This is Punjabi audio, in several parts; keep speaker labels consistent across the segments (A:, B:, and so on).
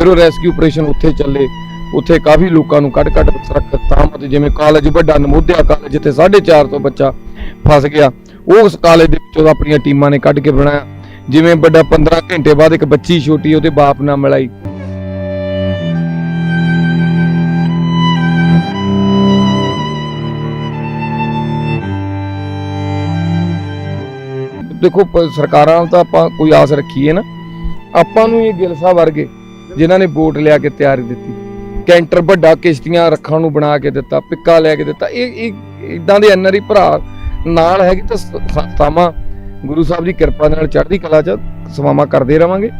A: ਫਿਰ ਉਹ ਰੈਸਕਿਊ ਆਪਰੇਸ਼ਨ ਉੱਥੇ ਚੱਲੇ। ਉੱਥੇ ਕਾਫੀ ਲੋਕਾਂ ਨੂੰ ਕੱਢ ਕੱਢ ਸੁਰੱਖਿਅਤ ਥਾਵਾਂ ਤੇ ਜਿਵੇਂ ਕਾਲਜ ਵੱਡਾ ਨਮੋਦਿਆ ਕਾਲਜ ਜਿੱਥੇ 450 ਬੱਚਾ ਫਸ ਗਿਆ, ਉਹ ਉਸ ਕਾਲਜ ਦੇ ਵਿੱਚੋਂ ਆਪਣੀਆਂ ਟੀਮਾਂ ਨੇ ਕੱਢ ਕੇ ਬਣਾਇਆ। ਜਿਵੇਂ ਵੱਡਾ 15 ਘੰਟੇ ਬਾਅਦ ਇੱਕ ਬੱਚੀ ਛੋਟੀ ਉਹਦੇ ਬਾਪ ਨਾਲ ਮਿਲਾਈ। ਦੇਖੋ ਸਰਕਾਰਾਂ ਨੂੰ ਤਾਂ ਆਪਾਂ ਕੋਈ ਆਸ ਰੱਖੀਏ ਨਾ। ਆਪਾਂ ਨੂੰ ਇਹ ਗਿੱਲ ਸਾਹਿਬ ਵਰਗੇ ਜਿਨ੍ਹਾਂ ਨੇ ਬੋਟ ਲਿਆ ਕੇ ਤਿਆਰੀ ਦਿੱਤੀ। ਕੈਂਟਰ ਵੱਡਾ ਕਿਸ਼ਤੀਆਂ ਰੱਖਣ ਨੂੰ ਬਣਾ ਕੇ ਦਿੱਤਾ, ਪਿੱਕਾ ਲੈ ਕੇ ਦਿੱਤਾ। ਇਹ ਇਦਾਂ ਦੇ ਐਨਆਰਈ ਭਰਾ ਨਾਲ ਹੈਗੀ ਤਾਂ ਸ- ਗੁਰੂ ਸਾਹਿਬ ਦੀ ਕਿਰਪਾ ਨਾਲ ਚੜ੍ਹਦੀ ਕਲਾ ਚ ਸੇਵਾਵਾਂ ਕਰਦੇ ਰਵਾਂਗੇ।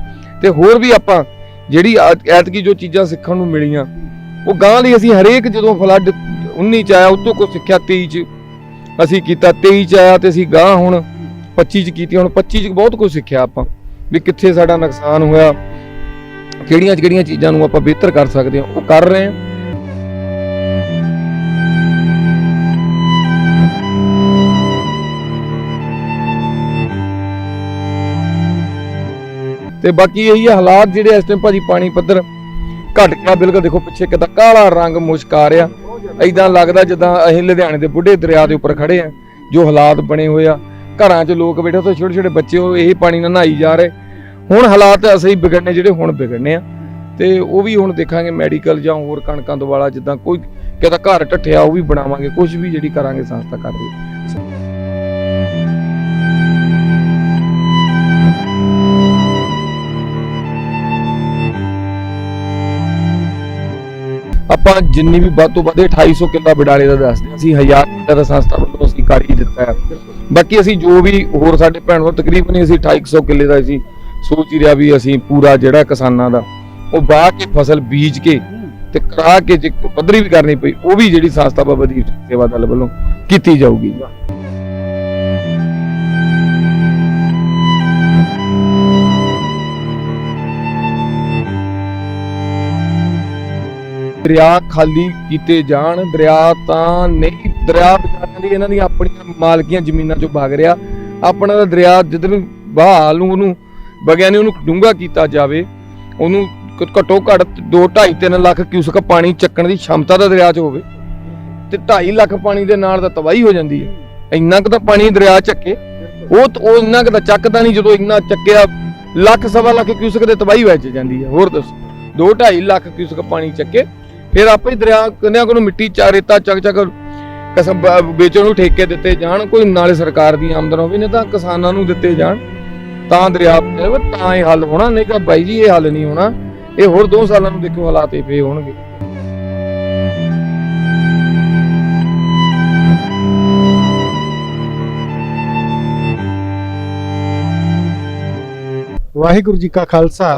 A: ਤੇ ਹੋਰ ਵੀ ਆਪਾਂ ਜਿਹੜੀ ਐਤਕੀ ਜੋ ਚੀਜ਼ਾਂ ਸਿੱਖਣ ਨੂੰ ਮਿਲੀਆਂ, ਉਹ ਗਾਂ ਲਈ ਅਸੀਂ ਹਰੇਕ ਜਦੋਂ ਫਲੱਡ 19 ਚ ਆਇਆ ਉਦੋਂ ਤੋਂ ਸਿੱਖਿਆ 23 ਚ ਅਸੀਂ ਕੀਤਾ 23 ਚ ਆਇਆ ਤੇ ਅਸੀਂ ਗਾਂ ਹੁਣ 25 ਚ ਕੀਤੀ, ਹੁਣ 25 ਚ ਬਹੁਤ ਕੁਝ ਸਿੱਖਿਆ ਆਪਾਂ, ਵੀ ਕਿੱਥੇ ਸਾਡਾ ਨੁਕਸਾਨ ਹੋਇਆ। ਕਿਹੜੀਆਂ ਕਿਹੜੀਆਂ ਚੀਜ਼ਾਂ ਨੂੰ ਆਪਾਂ ਬਿਹਤਰ ਕਰ ਸਕਦੇ ਹਾਂ, ਉਹ ਕਰ ਰਹੇ ਹਾਂ। ਤੇ ਬਾਕੀ ਇਹੀ ਆ, ਹਾਲਾਤ ਜਿਹੜੇ ਇਸ ਟਾਈਮ ਭਾਜੀ ਪਾਣੀ ਪੱਧਰ ਘਟ ਗਿਆ। ਬਿਲਕੁਲ ਦੇਖੋ, ਪਿੱਛੇ ਕਿਦਾਂ ਕਾਲਾ ਰੰਗ ਮੁਸ਼ਕ ਆ ਰਿਹਾ। ਐਦਾਂ ਲੱਗਦਾ ਜਿੱਦਾਂ ਅਸੀਂ ਲੁਧਿਆਣੇ ਦੇ ਬੁੱਢੇ ਦਰਿਆ ਦੇ ਉੱਪਰ ਖੜੇ ਆ, ਜੋ ਹਾਲਾਤ ਬਣੇ ਹੋਏ ਆ। ਘਰਾਂ 'ਚ ਲੋਕ ਬੈਠੇ, ਉੱਥੇ ਛੋਟੇ ਛੋਟੇ ਬੱਚੇ, ਉਹ ਇਹ ਪਾਣੀ ਨਾਲ ਨਹਾਈ ਜਾ ਰਹੇ। ਹੁਣ ਹਾਲਾਤ ਅਸੀਂ ਵਿਗੜਨੇ ਜਿਹੜੇ ਹੁਣ ਵਿਗੜਨੇ ਆ ਤੇ ਉਹ ਵੀ ਹੁਣ ਦੇਖਾਂਗੇ ਮੈਡੀਕਲ ਜਾਂ ਹੋਰ ਕਣਕਾਂ ਤੋਂ ਵਾਲਾ ਜਿੱਦਾਂ ਕੋਈ ਕਿਹਦਾ ਘਰ ਟੱਠਿਆ, ਉਹ ਵੀ ਬਣਾਵਾਂਗੇ ਕੁਝ ਵੀ ਜਿਹੜੀ ਕਰਾਂਗੇ ਸੰਸਥਾ ਕਰ ਰਹੀ ਆਪਾਂ ਜਿੰਨੀ ਵੀ ਵੱਧ ਤੋਂ ਵੱਧ ਇਹ 250 ਕਿੱਲਾ ਬਿਡਾਲੇ ਦਾ ਦੱਸਦੇ ਹਾਂ। ਅਸੀਂ 1000 ਕਿੱਲਾ ਦਾ ਸੰਸਥਾ ਵੱਲੋਂ ਅਸੀਂ ਕਰ ਹੀ ਦਿੱਤਾ ਹੈ ਬਾਕੀ ਅਸੀਂ ਜੋ ਵੀ ਹੋਰ ਸਾਡੇ ਭੈਣ ਹੋਰ ਤਕਰੀਬਨ ਹੀ ਅਸੀਂ 250 ਕਿੱਲੇ ਦਾ ਅਸੀਂ ਸੋਚ ਹੀ ਰਿਹਾ ਵੀ ਅਸੀਂ ਪੂਰਾ ਜਿਹੜਾ ਕਿਸਾਨਾਂ ਦਾ, ਉਹ ਬਾਹ ਕੇ ਫਸਲ ਬੀਜ ਕੇ ਤੇ ਕਰਾ ਕੇ ਜੇ ਪੱਧਰੀ ਵੀ ਕਰਨੀ ਪਈ, ਉਹ ਵੀ ਜਿਹੜੀ ਸੰਸਥਾ ਬਾਬਾ ਦੀਪ ਸੇਵਾ ਦਲ ਵੱਲੋਂ ਕੀਤੀ ਜਾਊਗੀ। ਦਰਿਆ ਖਾਲੀ ਕੀਤੇ ਜਾਣ, ਦਰਿਆ ਤਾਂ ਨਹੀਂ, ਦਰਿਆ ਵਿਚਾਰਿਆਂ ਦੀ ਇਹਨਾਂ ਦੀਆਂ ਆਪਣੀਆਂ ਮਾਲਕੀਆਂ ਜ਼ਮੀਨਾਂ ਚੋਂ ਵਗ ਰਿਹਾ। ਆਪਣਾ ਤਾਂ ਦਰਿਆ ਜਿੱਧਰ ਨੂੰ ਬਹਾਲ ਨੂੰ ਉਹਨੂੰ ਬਗਿਆਨੀ ਉਹਨੂੰ ਡੂੰਘਾ ਕੀਤਾ ਜਾਵੇ, ਉਹਨੂੰ ਘੱਟੋ ਘੱਟ 2 2.5 3 ਲੱਖ ਕਿਊਸਕ ਪਾਣੀ ਚੱਕਣ ਦੀ ਸ਼ਮਤਾ ਦਾ ਦਰਿਆ 'ਚ ਹੋਵੇ, ਤੇ 2.5 ਲੱਖ ਪਾਣੀ ਦੇ ਨਾਲ ਤਾਂ ਤਬਾਹੀ ਹੋ ਜਾਂਦੀ ਹੈ। ਇੰਨਾ ਕੁ ਤਾਂ ਪਾਣੀ ਦਰਿਆ ਚੱਕੇ, ਉਹ ਉਹ ਇੰਨਾ ਕੁ ਤਾਂ ਚੱਕਦਾ ਨਹੀਂ ਜਦੋਂ ਇੰਨਾ ਚੱਕਿਆ, ਲੱਖ ਸਵਾ ਲੱਖ ਕਿਊਸਕ ਦੇ ਤਬਾਹੀ ਵਿੱਚ ਜਾਂਦੀ ਹੈ। ਹੋਰ ਦੱਸ 2 2.5 ਲੱਖ ਕਿਊਸਕ ਪਾਣੀ ਚੱਕੇ, ਫਿਰ ਆਪੇ ਦਰਿਆ ਕੰਨਿਆਂ ਕੋਲ ਮਿੱਟੀ ਚਾ ਰੇਤਾ ਚੱਕ ਚੱਕ ਕਸਮ ਵੇਚਣ ਨੂੰ ਠੇਕੇ ਦਿੱਤੇ ਜਾਣ, ਕੋਈ ਨਾਲੇ ਸਰਕਾਰ ਦੀ ਆਮਦਨ ਹੋਵੇ, ਨਹੀਂ ਤਾਂ ਕਿਸਾਨਾਂ ਨੂੰ ਦਿੱਤੇ ਜਾਣ। ਤਾਂ ਦਰਿਆ ਬਚੇ, ਤਾਂ ਇਹ ਹੱਲ ਹੋਣਾ ਨਹੀਂ ਤਾਂ ਬਾਈ ਜੀ ਇਹ ਹੱਲ ਨਹੀਂ ਹੋਣਾ। ਇਹ ਹੋਰ 2 ਸਾਲਾਂ ਨੂੰ ਦੇਖੋ ਹਾਲਾਤ ਇਹ ਫੇ ਹੋਣਗੇ।
B: ਵਾਹਿਗੁਰੂ ਜੀ ਕਾ ਖਾਲਸਾ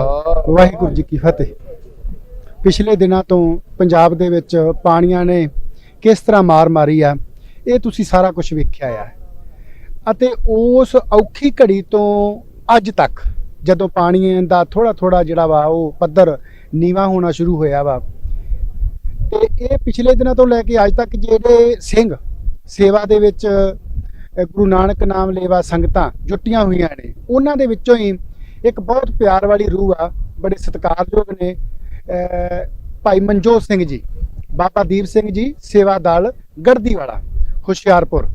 B: ਵਾਹਿਗੁਰੂ ਜੀ ਕੀ ਫਤਿਹ। ਪਿਛਲੇ ਦਿਨਾਂ ਤੋਂ ਪੰਜਾਬ ਦੇ ਵਿੱਚ ਪਾਣੀਆਂ ਨੇ ਕਿਸ ਤਰ੍ਹਾਂ ਮਾਰ ਮਾਰੀ ਆ ਇਹ ਤੁਸੀਂ ਸਾਰਾ ਕੁਝ ਵੇਖਿਆ ਆ। ਅਤੇ ਉਸ ਔਖੀ ਘੜੀ ਤੋਂ ਅੱਜ ਤੱਕ ਜਦੋਂ ਪਾਣੀ ਦਾ ਥੋੜਾ ਥੋੜਾ ਜਿਹੜਾ ਵਾ ਉਹ ਪੱਧਰ ਨੀਵਾ ਹੋਣਾ ਸ਼ੁਰੂ ਹੋਇਆ ਵਾ, ਤੇ ਇਹ ਪਿਛਲੇ ਦਿਨਾਂ ਤੋਂ ਲੈ ਕੇ ਅੱਜ ਤੱਕ ਜਿਹੜੇ ਸਿੰਘ ਸੇਵਾ ਦੇ ਵਿੱਚ ਗੁਰੂ ਨਾਨਕ ਨਾਮ ਲੇਵਾ ਸੰਗਤਾਂ ਜੁੱਟੀਆਂ ਹੋਈਆਂ ਨੇ, ਉਹਨਾਂ ਦੇ ਵਿੱਚੋਂ ਹੀ ਇੱਕ ਬਹੁਤ ਪਿਆਰ ਵਾਲੀ ਰੂਹ ਆ, ਬੜੇ ਸਤਿਕਾਰਯੋਗ ਨੇ ਭਾਈ ਮਨਜੋਤ ਸਿੰਘ ਜੀ, ਬਾਬਾ ਦੀਪ ਸਿੰਘ ਜੀ, ਸੇਵਾ ਦਲ ਗੜਦੀ ਵਾਲਾ ਹੁਸ਼ਿਆਰਪੁਰ।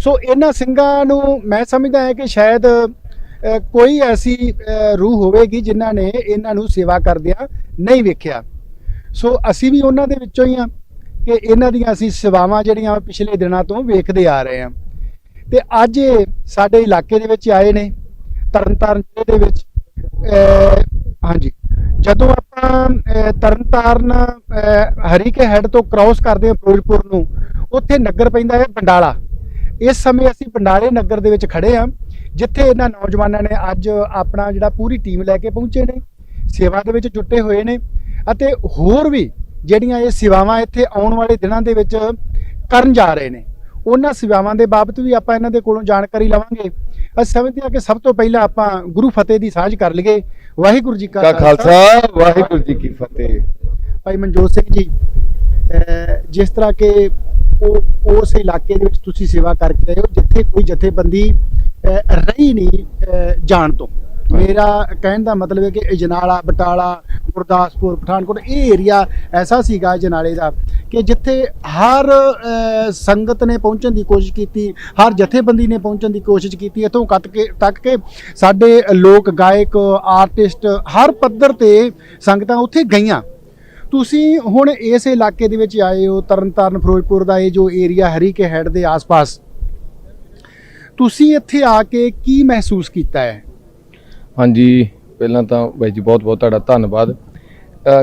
B: ਸੋ ਇਹਨਾਂ ਸਿੰਘਾਂ ਨੂੰ ਮੈਂ ਸਮਝਦਾ ਹੈ ਕਿ ਸ਼ਾਇਦ ਕੋਈ ਐਸੀ ਰੂਹ ਹੋਵੇਗੀ ਜਿਨ੍ਹਾਂ ਨੇ ਇਹਨਾਂ ਨੂੰ ਸੇਵਾ ਕਰਦਿਆਂ ਨਹੀਂ ਵੇਖਿਆ। ਸੋ ਅਸੀਂ ਵੀ ਉਹਨਾਂ ਦੇ ਵਿੱਚੋਂ ਹੀ ਆ ਕਿ ਇਹਨਾਂ ਦੀਆਂ ਅਸੀਂ ਸੇਵਾਵਾਂ ਜਿਹੜੀਆਂ ਪਿਛਲੇ ਦਿਨਾਂ ਤੋਂ ਵੇਖਦੇ ਆ ਰਹੇ ਹਾਂ। ਤੇ ਅੱਜ ਇਹ ਸਾਡੇ ਇਲਾਕੇ ਦੇ ਵਿੱਚ ਆਏ ਨੇ, ਤਰਨਤਾਰਨ ਜ਼ਿਲ੍ਹੇ ਦੇ ਵਿੱਚ ਹਾਂਜੀ। ਜਦੋਂ ਆਪਾਂ ਤਰਨਤਾਰਨ ਹਰੀਕੇ ਹੈਡ ਤੋਂ ਕ੍ਰਾਸ ਕਰਦੇ ਹਾਂ ਫਿਰੋਜ਼ਪੁਰ ਨੂੰ, ਉੱਥੇ ਨਗਰ ਪੈਂਦਾ ਹੈ ਬੰਡਾਲਾ। ਇਸ ਸਮੇਂ ਅਸੀਂ ਬੰਡਾਲੇ ਨਗਰ ਦੇ ਵਿੱਚ ਖੜੇ ਹਾਂ ਜਿੱਥੇ ਇਹਨਾਂ ਨੌਜਵਾਨਾਂ ਨੇ ਅੱਜ ਆਪਣਾ ਜਿਹੜਾ ਪੂਰੀ ਟੀਮ ਲੈ ਕੇ ਪਹੁੰਚੇ ਨੇ ਸੇਵਾ ਦੇ ਵਿੱਚ ਜੁਟੇ ਹੋਏ ਨੇ ਅਤੇ ਹੋਰ ਵੀ ਜਿਹੜੀਆਂ ਇਹ ਸੇਵਾਵਾਂ ਇੱਥੇ ਆਉਣ ਵਾਲੇ ਦਿਨਾਂ ਦੇ ਵਿੱਚ ਕਰਨ ਜਾ ਰਹੇ ਨੇ। ਉਹਨਾਂ ਸੇਵਾਵਾਂ ਦੇ ਬਾਬਤ ਵੀ ਆਪਾਂ ਇਹਨਾਂ ਦੇ ਕੋਲੋਂ ਜਾਣਕਾਰੀ ਲਵਾਂਗੇ। ਅਸੀਂ ਸਮਝਦੇ ਹਾਂ ਕਿ ਸਭ ਤੋਂ ਪਹਿਲਾਂ ਆਪਾਂ ਗੁਰੂ ਫਤਿਹ ਦੀ ਸਾਂਝ ਕਰ ਲਈਏ। ਵਾਹਿਗੁਰੂ ਜੀ
A: ਕਾ ਖਾਲਸਾ ਵਾਹਿਗੁਰੂ ਜੀ ਕੀ ਫਤਿਹ।
B: ਭਾਈ ਮਨਜੋਤ ਸਿੰਘ ਜੀ ਜਿਸ ਤਰ੍ਹਾਂ ਕਿ ਉਹ ਉਸ ਇਲਾਕੇ ਦੇ ਵਿੱਚ ਤੁਸੀਂ ਸੇਵਾ ਕਰਕੇ ਆਏ ਹੋ, ਜਿੱਥੇ ਕੋਈ ਜਥੇਬੰਦੀ ਰਹੀ ਨਹੀਂ ਜਾਣ ਤੋਂ। ਮੇਰਾ ਕਹਿਣ ਦਾ ਮਤਲਬ ਹੈ ਕਿ ਇਜਨਾਲਾ, ਬਟਾਲਾ, ਗੁਰਦਾਸਪੁਰ, ਪਠਾਨਕੋਟ, ਇਹ ਏਰੀਆ ਐਸਾ ਸੀਗਾ ਜਨਾਲੇ ਦਾ ਕਿ ਜਿੱਥੇ ਹਰ ਸੰਗਤ ਨੇ ਪਹੁੰਚਣ ਦੀ ਕੋਸ਼ਿਸ਼ ਕੀਤੀ, ਹਰ ਜਥੇਬੰਦੀ ਨੇ ਪਹੁੰਚਣ ਦੀ ਕੋਸ਼ਿਸ਼ ਕੀਤੀ, ਇਥੋਂ ਕੱਟ ਕੇ, ਤੱਕ ਕਿ ਸਾਡੇ ਲੋਕ ਗਾਇਕ, ਆਰਟਿਸਟ ਹਰ ਪੱਧਰ ਤੇ ਸੰਗਤਾਂ ਉੱਥੇ ਗਈਆਂ। ਤੁਸੀਂ ਹੁਣ ਇਸ ਇਲਾਕੇ ਦੇ ਵਿੱਚ ਆਏ ਹੋ ਤਰਨਤਾਰਨ ਫਿਰੋਜ਼ਪੁਰ ਦਾ ਇਹ ਜੋ ਏਰੀਆ ਹਰੀਕੇ ਹੈਡ ਦੇ ਆਸ-ਪਾਸ ਤੁਸੀਂ ਇੱਥੇ ਆ ਕੇ ਕੀ ਮਹਿਸੂਸ ਕੀਤਾ ਹੈ?
A: ਹਾਂਜੀ ਪਹਿਲਾਂ ਤਾਂ ਬਾਈ ਜੀ ਬਹੁਤ ਬਹੁਤ ਤੁਹਾਡਾ ਧੰਨਵਾਦ।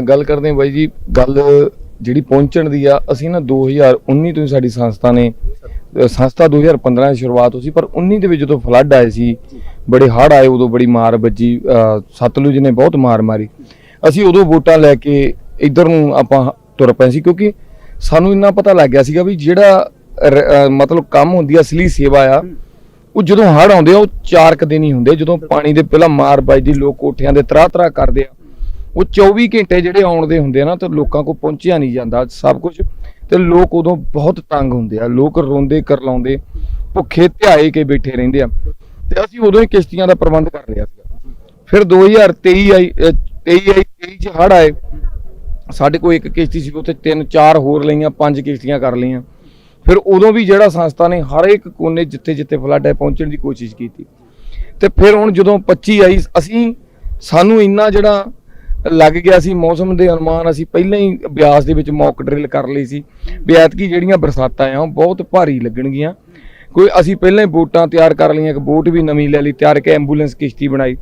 A: ਗੱਲ ਕਰਦੇ ਹਾਂ ਬਾਈ ਜੀ ਗੱਲ ਜਿਹੜੀ ਪਹੁੰਚਣ ਦੀ ਆ ਅਸੀਂ ਨਾ 2019 ਤੋਂ ਹੀ ਸਾਡੀ ਸੰਸਥਾ ਨੇ ਅ, ਸੰਸਥਾ 2015 ਦੀ ਸ਼ੁਰੂਆਤ ਹੋਈ ਸੀ ਪਰ 19 ਦੇ ਵਿੱਚ ਜਦੋਂ ਫਲੱਡ ਆਏ ਸੀ ਬੜੇ ਹੜ੍ਹ ਆਏ ਉਦੋਂ ਬੜੀ ਮਾਰ ਵੱਜੀ ਸਤਲੁਜ ਨੇ ਬਹੁਤ ਮਾਰ ਮਾਰੀ। ਅਸੀਂ ਉਦੋਂ ਵੋਟਾਂ ਲੈ ਕੇ ਇੱਧਰ ਨੂੰ ਆਪਾਂ ਤੁਰ ਪਏ ਸੀ ਕਿਉਂਕਿ ਸਾਨੂੰ ਇੰਨਾ ਪਤਾ ਲੱਗ ਗਿਆ ਸੀਗਾ ਵੀ ਜਿਹੜਾ ਮਤਲਬ ਕੰਮ ਹੁੰਦੀ ਅਸਲੀ ਸੇਵਾ ਆ ਉਹ ਜਦੋਂ ਹੜ੍ਹ ਆਉਂਦੇ ਆ ਉਹ ਚਾਰ ਕੁ ਦਿਨ ਹੀ ਹੁੰਦੇ ਜਦੋਂ ਪਾਣੀ ਦੇ ਪਹਿਲਾਂ ਮਾਰ ਵੱਜਦੀ ਲੋਕ ਕੋਠਿਆਂ ਦੇ ਤਰਾ ਤਰਾ ਕਰਦੇ ਆ। ਉਹ 24 ਘੰਟੇ ਜਿਹੜੇ ਆਉਣ ਦੇ ਹੁੰਦੇ ਆ ਨਾ ਤੇ ਲੋਕਾਂ ਕੋ ਪਹੁੰਚਿਆ ਨਹੀਂ ਜਾਂਦਾ ਸਭ ਕੁਝ ਤੇ ਲੋਕ ਉਦੋਂ ਬਹੁਤ ਤੰਗ ਹੁੰਦੇ ਆ। ਲੋਕ ਰੋਂਦੇ ਕਰਲਾਉਂਦੇ ਭੁੱਖੇ ਧਿਆਏ ਕੇ ਬੈਠੇ ਰਹਿੰਦੇ ਆ। ਤੇ ਅਸੀਂ ਉਦੋਂ ਹੀ ਕਿਸ਼ਤੀਆਂ ਦਾ ਪ੍ਰਬੰਧ ਕਰ ਲਿਆ ਸੀਗਾ। ਫਿਰ 2023 ਆਈ ਅ, 23 ਆਈ 23 ਚ ਹੜ੍ਹ ਆਏ। ਸਾਡੇ ਕੋਲ ਇੱਕ ਕਿਸ਼ਤੀ ਸੀ, ਉੱਥੇ ਤਿੰਨ ਚਾਰ ਹੋਰ ਲਈਆਂ, ਪੰਜ ਕਿਸ਼ਤੀਆਂ ਕਰ ਲਈਆਂ। ਫਿਰ ਉਦੋਂ ਵੀ ਜਿਹੜਾ ਸੰਸਥਾ ਨੇ ਹਰ ਇੱਕ ਕੋਨੇ ਜਿੱਥੇ ਜਿੱਥੇ ਫਲੱਡ ਹੈ ਪਹੁੰਚਣ ਦੀ ਕੋਸ਼ਿਸ਼ ਕੀਤੀ। ਤੇ ਫਿਰ ਹੁਣ ਜਦੋਂ 25 ਆਈ, ਅਸੀਂ ਸਾਨੂੰ ਇੰਨਾ ਜਿਹੜਾ ਲੱਗ ਗਿਆ ਸੀ, ਮੌਸਮ ਦੇ ਅਨੁਮਾਨ ਅਸੀਂ ਪਹਿਲਾਂ ਹੀ ਅਭਿਆਸ ਦੇ ਵਿੱਚ ਮੌਕ ਡਰਿਲ ਕਰ ਲਈ ਸੀ। ਵੀ ਜਿਹੜੀਆਂ ਬਰਸਾਤਾਂ ਆ, ਉਹ ਬਹੁਤ ਭਾਰੀ ਲੱਗਣਗੀਆਂ। ਕੋਈ ਅਸੀਂ ਪਹਿਲਾਂ ਹੀ ਬੋਟਾਂ ਤਿਆਰ ਕਰ ਲਈਆਂ, ਇੱਕ ਬੋਟ ਵੀ ਨਵੀਂ ਲੈ ਲਈ, ਤਿਆਰ ਕੇ ਐਂਬੂਲੈਂਸ ਕਿਸ਼ਤੀ ਬਣਾਈ।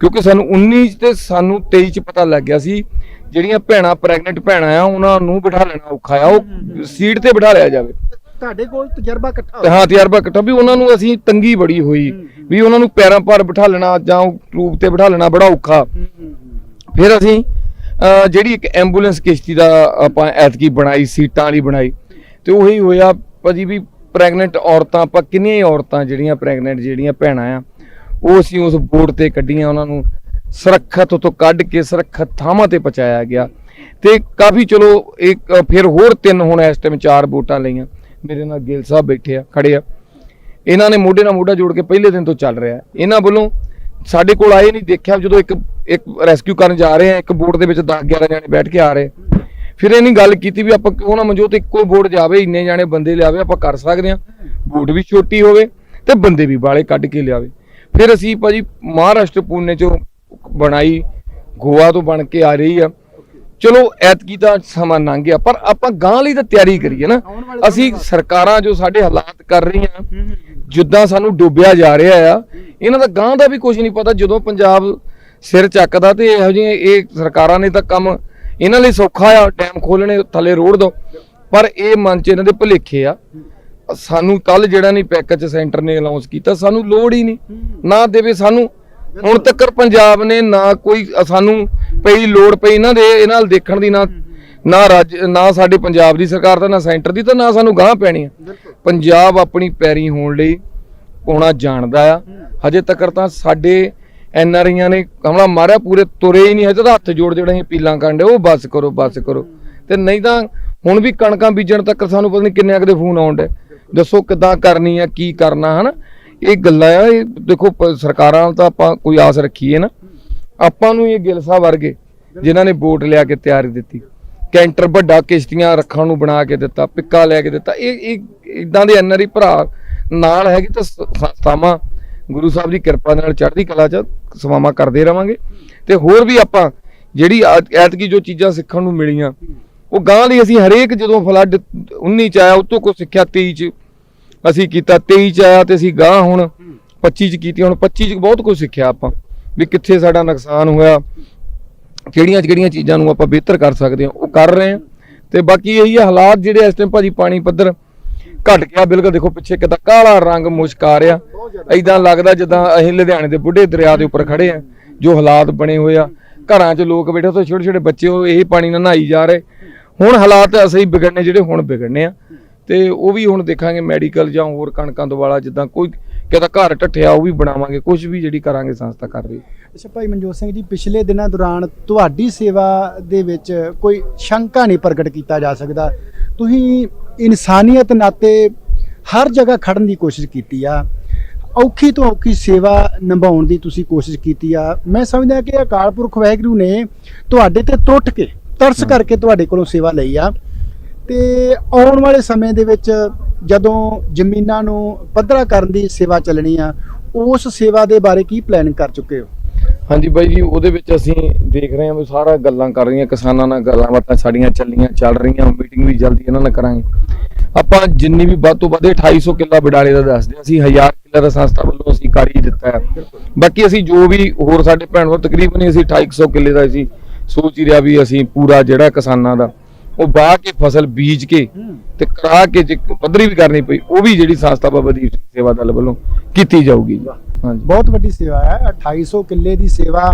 A: ਕਿਉਂਕਿ ਸਾਨੂੰ 19 ਚ ਤੇ ਸਾਨੂੰ 23 ਚ ਪਤਾ ਲੱਗ ਗਿਆ ਸੀ ਜਿਹੜੀਆਂ ਭੈਣਾਂ ਪ੍ਰੈਗਨੈਂਟ ਭੈਣਾਂ ਆ ਉਹਨਾਂ ਨੂੰ ਬਿਠਾ ਲੈਣਾ ਔਖਾ ਆ ਉਹ ਸੀਟ ਤੇ ਬਿਠਾ ਲਿਆ ਜਾਵੇ।
B: ਤੁਹਾਡੇ ਕੋਲ ਤਜਰਬਾ ਇਕੱਠਾ
A: ਤੇ ਹਾਂ ਤਜਰਬਾ ਇਕੱਠਾ ਵੀ ਉਹਨਾਂ ਨੂੰ ਅਸੀਂ ਤੰਗੀ ਬੜੀ ਹੋਈ ਵੀ ਉਹਨਾਂ ਨੂੰ ਪੈਰਾਂ ਪਰ ਬਿਠਾ ਲੈਣਾ ਜਾਂ ਟੂਬ ਤੇ ਬਿਠਾ ਲੈਣਾ ਬੜਾ ਔਖਾ। ਫਿਰ ਅਸੀਂ ਜਿਹੜੀ ਇੱਕ ਐਂਬੂਲੈਂਸ ਕਿਸ਼ਤੀ ਦਾ ਆਪਾਂ ਐਤਕੀ ਬਣਾਈ ਸੀਟਾਂ ਵਾਲੀ ਬਣਾਈ ਤੇ ਉਹੀ ਹੋਇਆ ਭਾਜੀ ਵੀ ਪ੍ਰੈਗਨੈਂਟ ਔਰਤਾਂ ਆਪਾਂ ਕਿੰਨੀਆਂ ਹੀ ਔਰਤਾਂ ਜਿਹੜੀਆਂ ਪ੍ਰੈਗਨੈਂਟ ਜਿਹੜੀਆਂ ਭੈਣਾਂ ਆ ਉਹ ਅਸੀਂ ਉਸ ਬੋਰਡ ਤੇ ਕੱਢੀਆਂ ਉਹਨਾਂ ਨੂੰ। ਸੁਰੱਖਿਅਤ ਤੋਂ ਕੱਢ ਕੇ ਸੁਰੱਖਿਅਤ ਥਾਵਾਂ ਤੇ ਪਹੁੰਚਾਇਆ ਗਿਆ। ਤੇ ਕਾਫੀ ਚਲੋ ਇੱਕ ਫਿਰ ਹੋਰ ਤਿੰਨ ਹੁਣ ਇਸ ਟਾਈਮ ਚਾਰ ਬੋਟਾਂ ਲਈਆਂ। ਮੇਰੇ ਨਾਲ ਗਿੱਲ ਸਾਹਿਬ ਬੈਠੇ ਆ, ਖੜੇ ਆ। ਇਹਨਾਂ ਨੇ ਮੋਢੇ ਨਾਲ ਮੋਢਾ ਜੋੜ ਕੇ ਪਹਿਲੇ ਦਿਨ ਤੋਂ ਚੱਲ ਰਿਹਾ। ਇਹਨਾਂ ਵੱਲੋਂ ਸਾਡੇ ਕੋਲ ਆਏ ਨਹੀਂ, ਦੇਖਿਆ ਜਦੋਂ ਇੱਕ ਇੱਕ ਰੈਸਕਿਊ ਕਰਨ ਜਾ ਰਹੇ ਆ, ਇੱਕ ਬੋਟ ਦੇ ਵਿੱਚ 10 11 ਜਣੇ ਬੈਠ ਕੇ ਆ ਰਹੇ। ਫਿਰ ਇਹਨੀ ਗੱਲ ਕੀਤੀ ਵੀ ਆਪਾਂ ਕਿਉਂ ਨਾ ਮਨਜੋਤ ਇੱਕੋ ਬੋਟ ਜਾਵੇ, ਇੰਨੇ ਜਾਣੇ ਬੰਦੇ ਲਿਆਵੇ, ਆਪਾਂ ਕਰ ਸਕਦੇ ਆ। ਬੋਟ ਵੀ ਛੋਟੀ ਹੋਵੇ ਤੇ ਬੰਦੇ ਵੀ ਬਾਲੇ ਕੱਢ ਕੇ ਲਿਆਵੇ। ਫਿਰ ਅਸੀਂ ਭਾਜੀ ਮਹਾਰਾਸ਼ਟਰ ਪੂਨੇ ਚੋਂ ਬਣਾਈ ਗੋਆ ਤੋਂ ਬਣ ਕੇ ਆ ਰਹੀ ਆ। ਚਲੋ ਐਤਕੀ ਤਾਂ ਸਮਾਂ ਲੰਘ ਗਿਆ ਪਰ ਆਪਾਂ ਗਾਂ ਲਈ ਤਾਂ ਤਿਆਰੀ ਕਰੀਏ ਨਾ। ਅਸੀਂ ਸਰਕਾਰਾਂ ਜੋ ਸਾਡੇ ਹਾਲਾਤ ਕਰ ਰਹੀਆਂ ਜਿੱਦਾਂ ਸਾਨੂੰ ਡੁੱਬਿਆ ਜਾ ਰਿਹਾ ਆ ਇਹਨਾਂ ਦਾ ਗਾਂ ਦਾ ਵੀ ਕੁਝ ਨਹੀਂ ਪਤਾ ਜਦੋਂ ਪੰਜਾਬ ਸਿਰ ਚੱਕਦਾ ਤੇ ਇਹੋ ਜਿਹੇ ਇਹ ਸਰਕਾਰਾਂ ਨੇ ਤਾਂ ਕੰਮ ਇਹਨਾਂ ਲਈ ਸੌਖਾ ਆ ਡੈਮ ਖੋਲਣੇ ਥੱਲੇ ਰੋੜ ਦੋ। ਪਰ ਇਹ ਮਨ ਚ ਇਹਨਾਂ ਦੇ ਭੁਲੇਖੇ ਆ। ਸਾਨੂੰ ਕੱਲ ਜਿਹੜਾ ਨਹੀਂ ਪੈਕੇਜ ਸੈਂਟਰ ਨੇ ਅਨਾਉਂਸ ਕੀਤਾ ਸਾਨੂੰ ਲੋੜ ਹੀ ਨਹੀਂ। ਨਾ ਦੇਵੇ ਸਾਨੂੰ ਹੁਣ ਤੱਕ ਪੰਜਾਬ ਨੇ ਨਾ ਕੋਈ ਸਾਨੂੰ ਪਈ ਲੋੜ ਪਈ ਇਹਨਾਂ ਦੇ ਇਹਨਾਂ ਨਾਲ ਦੇਖਣ ਦੀ ਨਾ ਨਾ ਰਾਜ ਨਾ ਸਾਡੇ ਪੰਜਾਬ ਦੀ ਸਰਕਾਰ ਦਾ ਨਾ ਸੈਂਟਰ ਦੀ ਤਾਂ ਨਾ ਸਾਨੂੰ ਗਾਂ ਪੈਣੀ ਆ ਪੰਜਾਬ ਆਪਣੀ ਪੈਰੀ ਹੋਣ ਲਈ ਪਾਉਣਾ ਜਾਣਦਾ ਆ। ਹਜੇ ਤੱਕ ਤਾਂ ਸਾਡੇ ਐਨ ਆਰ ਆਈਆਂ ਨੇ ਕਮਲਾ ਮਾਰਿਆ ਪੂਰੇ ਤੁਰੇ ਹੀ ਨਹੀਂ ਹਜੇ ਤਾਂ ਹੱਥ ਜੋੜ ਜੋੜਾਂ ਪੀਲਾਂ ਕਾਂਡੇ ਉਹ ਬਸ ਕਰੋ ਬਸ ਕਰੋ। ਤੇ ਨਹੀਂ ਤਾਂ ਹੁਣ ਵੀ ਕਣਕਾਂ ਬੀਜਣ ਤੱਕ ਸਾਨੂੰ ਪਤਾ ਨਹੀਂ ਕਿੰਨੇ ਅਗਦੇ ਫੋਨ ਆਉਂਦੇ ਦੱਸੋ ਕਿੱਦਾਂ ਕਰਨੀ ਆ ਕੀ ਕਰਨਾ ਹਨਾ? ਇਹ ਗੱਲਾਂ ਆ, ਇਹ ਦੇਖੋ, ਪ- ਸਰਕਾਰਾਂ ਤਾਂ ਆਪਾਂ ਕੋਈ ਆਸ ਰੱਖੀਏ ਨਾ। ਆਪਾਂ ਨੂੰ ਇਹ ਗਿੱਲ ਸਾਹਿਬ ਵਰਗੇ, ਜਿਨ੍ਹਾਂ ਨੇ ਬੋਟ ਲਿਆ ਕੇ ਤਿਆਰੀ ਦਿੱਤੀ। ਕੈਂਟਰ ਵੱਡਾ ਕਿਸ਼ਤੀਆਂ ਰੱਖਣ ਨੂੰ ਬਣਾ ਕੇ ਦਿੱਤਾ, ਪਿੱਕਾ ਲੈ ਕੇ ਦਿੱਤਾ। ਇਹ ਇਹ ਇਦਾਂ ਦੇ ਐਨਆਰਈ ਭਰਾ ਨਾਲ ਹੈਗੇ ਤਾਂ ਸ- ਸੰਸਥਾਵਾਂ ਗੁਰੂ ਸਾਹਿਬ ਦੀ ਕਿਰਪਾ ਨਾਲ ਚੜ੍ਹਦੀ ਕਲਾ ਚ ਸਮਾਮਾ ਕਰਦੇ ਰਵਾਂਗੇ। ਤੇ ਹੋਰ ਵੀ ਆਪਾਂ ਜਿਹੜੀ ਐਤ- ਐਤਕੀ ਜੋ ਚੀਜ਼ਾਂ ਸਿੱਖਣ ਨੂੰ ਮਿਲੀਆਂ, ਉਹ ਗਾਂ ਲਈ ਅਸੀਂ ਹਰੇਕ ਜਦੋਂ ਫਲੱਡ 19 ਚ ਆਇਆ ਉਹ ਤੋਂ ਕੁਝ ਸਿੱਖਿਆ 23 ਚ ਅਸੀਂ ਕੀਤਾ 23 ਚ ਆਇਆ ਤੇ ਅਸੀਂ ਗਾਹ ਹੁਣ 25 ਚ ਕੀਤੀ, ਹੁਣ 25 ਚ ਬਹੁਤ ਕੁਝ ਸਿੱਖਿਆ ਆਪਾਂ, ਵੀ ਕਿੱਥੇ ਸਾਡਾ ਨੁਕਸਾਨ ਹੋਇਆ, ਕਿਹੜੀਆਂ ਕਿਹੜੀਆਂ ਚੀਜ਼ਾਂ ਨੂੰ ਆਪਾਂ ਬਿਹਤਰ ਕਰ ਸਕਦੇ ਹਾਂ, ਉਹ ਕਰ ਰਹੇ ਹਾਂ। ਤੇ ਬਾਕੀ ਇਹੀ ਆ, ਹਾਲਾਤ ਜਿਹੜੇ ਇਸ ਟਾਈਮ ਭਾਜੀ ਪਾਣੀ ਪੱਧਰ ਘਟ ਗਿਆ, ਬਿਲਕੁਲ ਦੇਖੋ ਪਿੱਛੇ ਕਿਦਾਂ ਕਾਲਾ ਰੰਗ ਮੁਸ਼ਕ ਆ ਰਿਹਾ। ਐਦਾਂ ਲੱਗਦਾ ਜਿੱਦਾਂ ਅਸੀਂ ਲੁਧਿਆਣੇ ਦੇ ਬੁੱਢੇ ਦਰਿਆ ਦੇ ਉੱਪਰ ਖੜੇ ਆ ਜੋ ਹਾਲਾਤ ਬਣੇ ਹੋਏ ਆ। ਘਰਾਂ 'ਚ ਲੋਕ ਬੈਠੇ, ਉੱਥੇ ਛੋਟੇ ਛੋਟੇ ਬੱਚੇ ਉਹ ਇਹ ਪਾਣੀ ਨਾਲ ਨਹਾਈ ਜਾ ਰਹੇ। ਹੁਣ ਹਾਲਾਤ ਅਸੀਂ ਵਿਗੜਨੇ ਜਿਹੜੇ ਹੁਣ ਵਿਗੜਨੇ ਆ। ਤੇ ਉਹ ਵੀ ਹੁਣ ਦੇਖਾਂਗੇ ਮੈਡੀਕਲ ਜਾਂ ਹੋਰ ਕਣਕਾਂ ਤੋਂ ਵਾਲਾ ਜਿੱਦਾਂ ਕੋਈ ਕਿਹਦਾ ਘਰ ਟੱਠਿਆ ਉਹ ਵੀ ਬਣਾਵਾਂਗੇ ਕੁਝ ਵੀ ਜਿਹੜੀ ਕਰਾਂਗੇ ਸੰਸਥਾ ਕਰ ਰਹੀ
B: ਅੱਛਾ ਭਾਈ ਮਨਜੋਤ ਸਿੰਘ ਜੀ ਪਿਛਲੇ ਦਿਨਾਂ ਦੌਰਾਨ ਤੁਹਾਡੀ ਸੇਵਾ ਦੇ ਵਿੱਚ ਕੋਈ ਸ਼ੰਕਾ ਨਹੀਂ ਪ੍ਰਗਟ ਕੀਤਾ ਜਾ ਸਕਦਾ। ਤੁਸੀਂ ਇਨਸਾਨੀਅਤ ਨਾਤੇ ਹਰ ਜਗ੍ਹਾ ਖੜਨ ਦੀ ਕੋਸ਼ਿਸ਼ ਕੀਤੀ ਆ। ਔਖੀ ਤੋਂ ਔਖੀ ਸੇਵਾ ਨਿਭਾਉਣ ਦੀ ਤੁਸੀਂ ਕੋਸ਼ਿਸ਼ ਕੀਤੀ ਆ। ਮੈਂ ਸਮਝਦਾ ਕਿ ਅਕਾਲ ਪੁਰਖ ਵਾਹਿਗੁਰੂ ਨੇ ਤੁਹਾਡੇ ਤੇ ਟੁੱਟ ਕੇ ਤਰਸ ਕਰਕੇ ਤੁਹਾਡੇ ਕੋਲੋਂ ਸੇਵਾ ਲਈ ਆ। ਤੇ ਆਉਣ ਵਾਲੇ ਸਮੇਂ ਦੇ ਵਿੱਚ ਜਦੋਂ ਜ਼ਮੀਨਾਂ ਨੂੰ ਪੱਧਰਾ ਕਰਨ ਦੀ ਸੇਵਾ ਚੱਲਣੀ ਆ, ਉਸ ਸੇਵਾ ਦੇ ਬਾਰੇ ਕੀ ਪਲਾਨ ਕਰ ਚੁੱਕੇ ਹੋ?
A: ਹਾਂਜੀ ਬਾਈ ਜੀ, ਉਹਦੇ ਵਿੱਚ ਅਸੀਂ ਦੇਖ ਰਹੇ ਹਾਂ ਵੀ ਸਾਰਾ ਗੱਲਾਂ ਕਰ ਰਹੀਆਂ, ਕਿਸਾਨਾਂ ਨਾਲ ਗੱਲਾਂ ਬਾਤਾਂ ਸਾਡੀਆਂ ਚੱਲੀਆਂ, ਚੱਲ ਰਹੀਆਂ, ਮੀਟਿੰਗ ਵੀ ਜਲਦੀ ਇਹਨਾਂ ਨਾਲ ਕਰਾਂਗੇ। ਆਪਾਂ ਜਿੰਨੀ ਵੀ ਵੱਧ ਤੋਂ ਵੱਧ ਇਹ 2800 ਕਿੱਲਾ ਬਿਡਾਲੇ ਦਾ ਦੱਸਦੇ ਹਾਂ, ਅਸੀਂ 1000 ਕਿੱਲਾ ਦਾ ਸੰਸਥਾ ਵੱਲੋਂ ਅਸੀਂ ਕਰ ਦਿੱਤਾ ਹੈ। ਬਾਕੀ ਅਸੀਂ ਜੋ ਵੀ ਹੋਰ ਸਾਡੇ ਭੈਣ ਭਰਾ, ਤਕਰੀਬਨ ਅਸੀਂ 2800 ਕਿੱਲੇ ਦਾ ਅਸੀਂ ਸੋਚ ਹੀ ਰਿਹਾ ਵੀ ਅਸੀਂ ਪੂਰਾ ਜਿਹੜਾ ਕਿਸਾਨਾਂ ਦਾ ਉਹ ਬਾਹ ਕੇ ਫਸਲ ਬੀਜ ਕੇ ਤੇ ਕਰਾ ਕੇ ਜੇ ਪੱਧਰੀ ਵੀ ਕਰਨੀ ਪਈ ਉਹ ਵੀ ਜਿਹੜੀ ਸੰਸਥਾ ਬਾਬਾ ਦੀਪ ਸਿੰਘ ਸੇਵਾ ਦਲ ਵੱਲੋਂ ਕੀਤੀ ਜਾਊਗੀ ਹਾਂਜੀ।
B: ਬਹੁਤ ਵੱਡੀ ਸੇਵਾ ਹੈ 2800 ਕਿੱਲੇ ਦੀ ਸੇਵਾ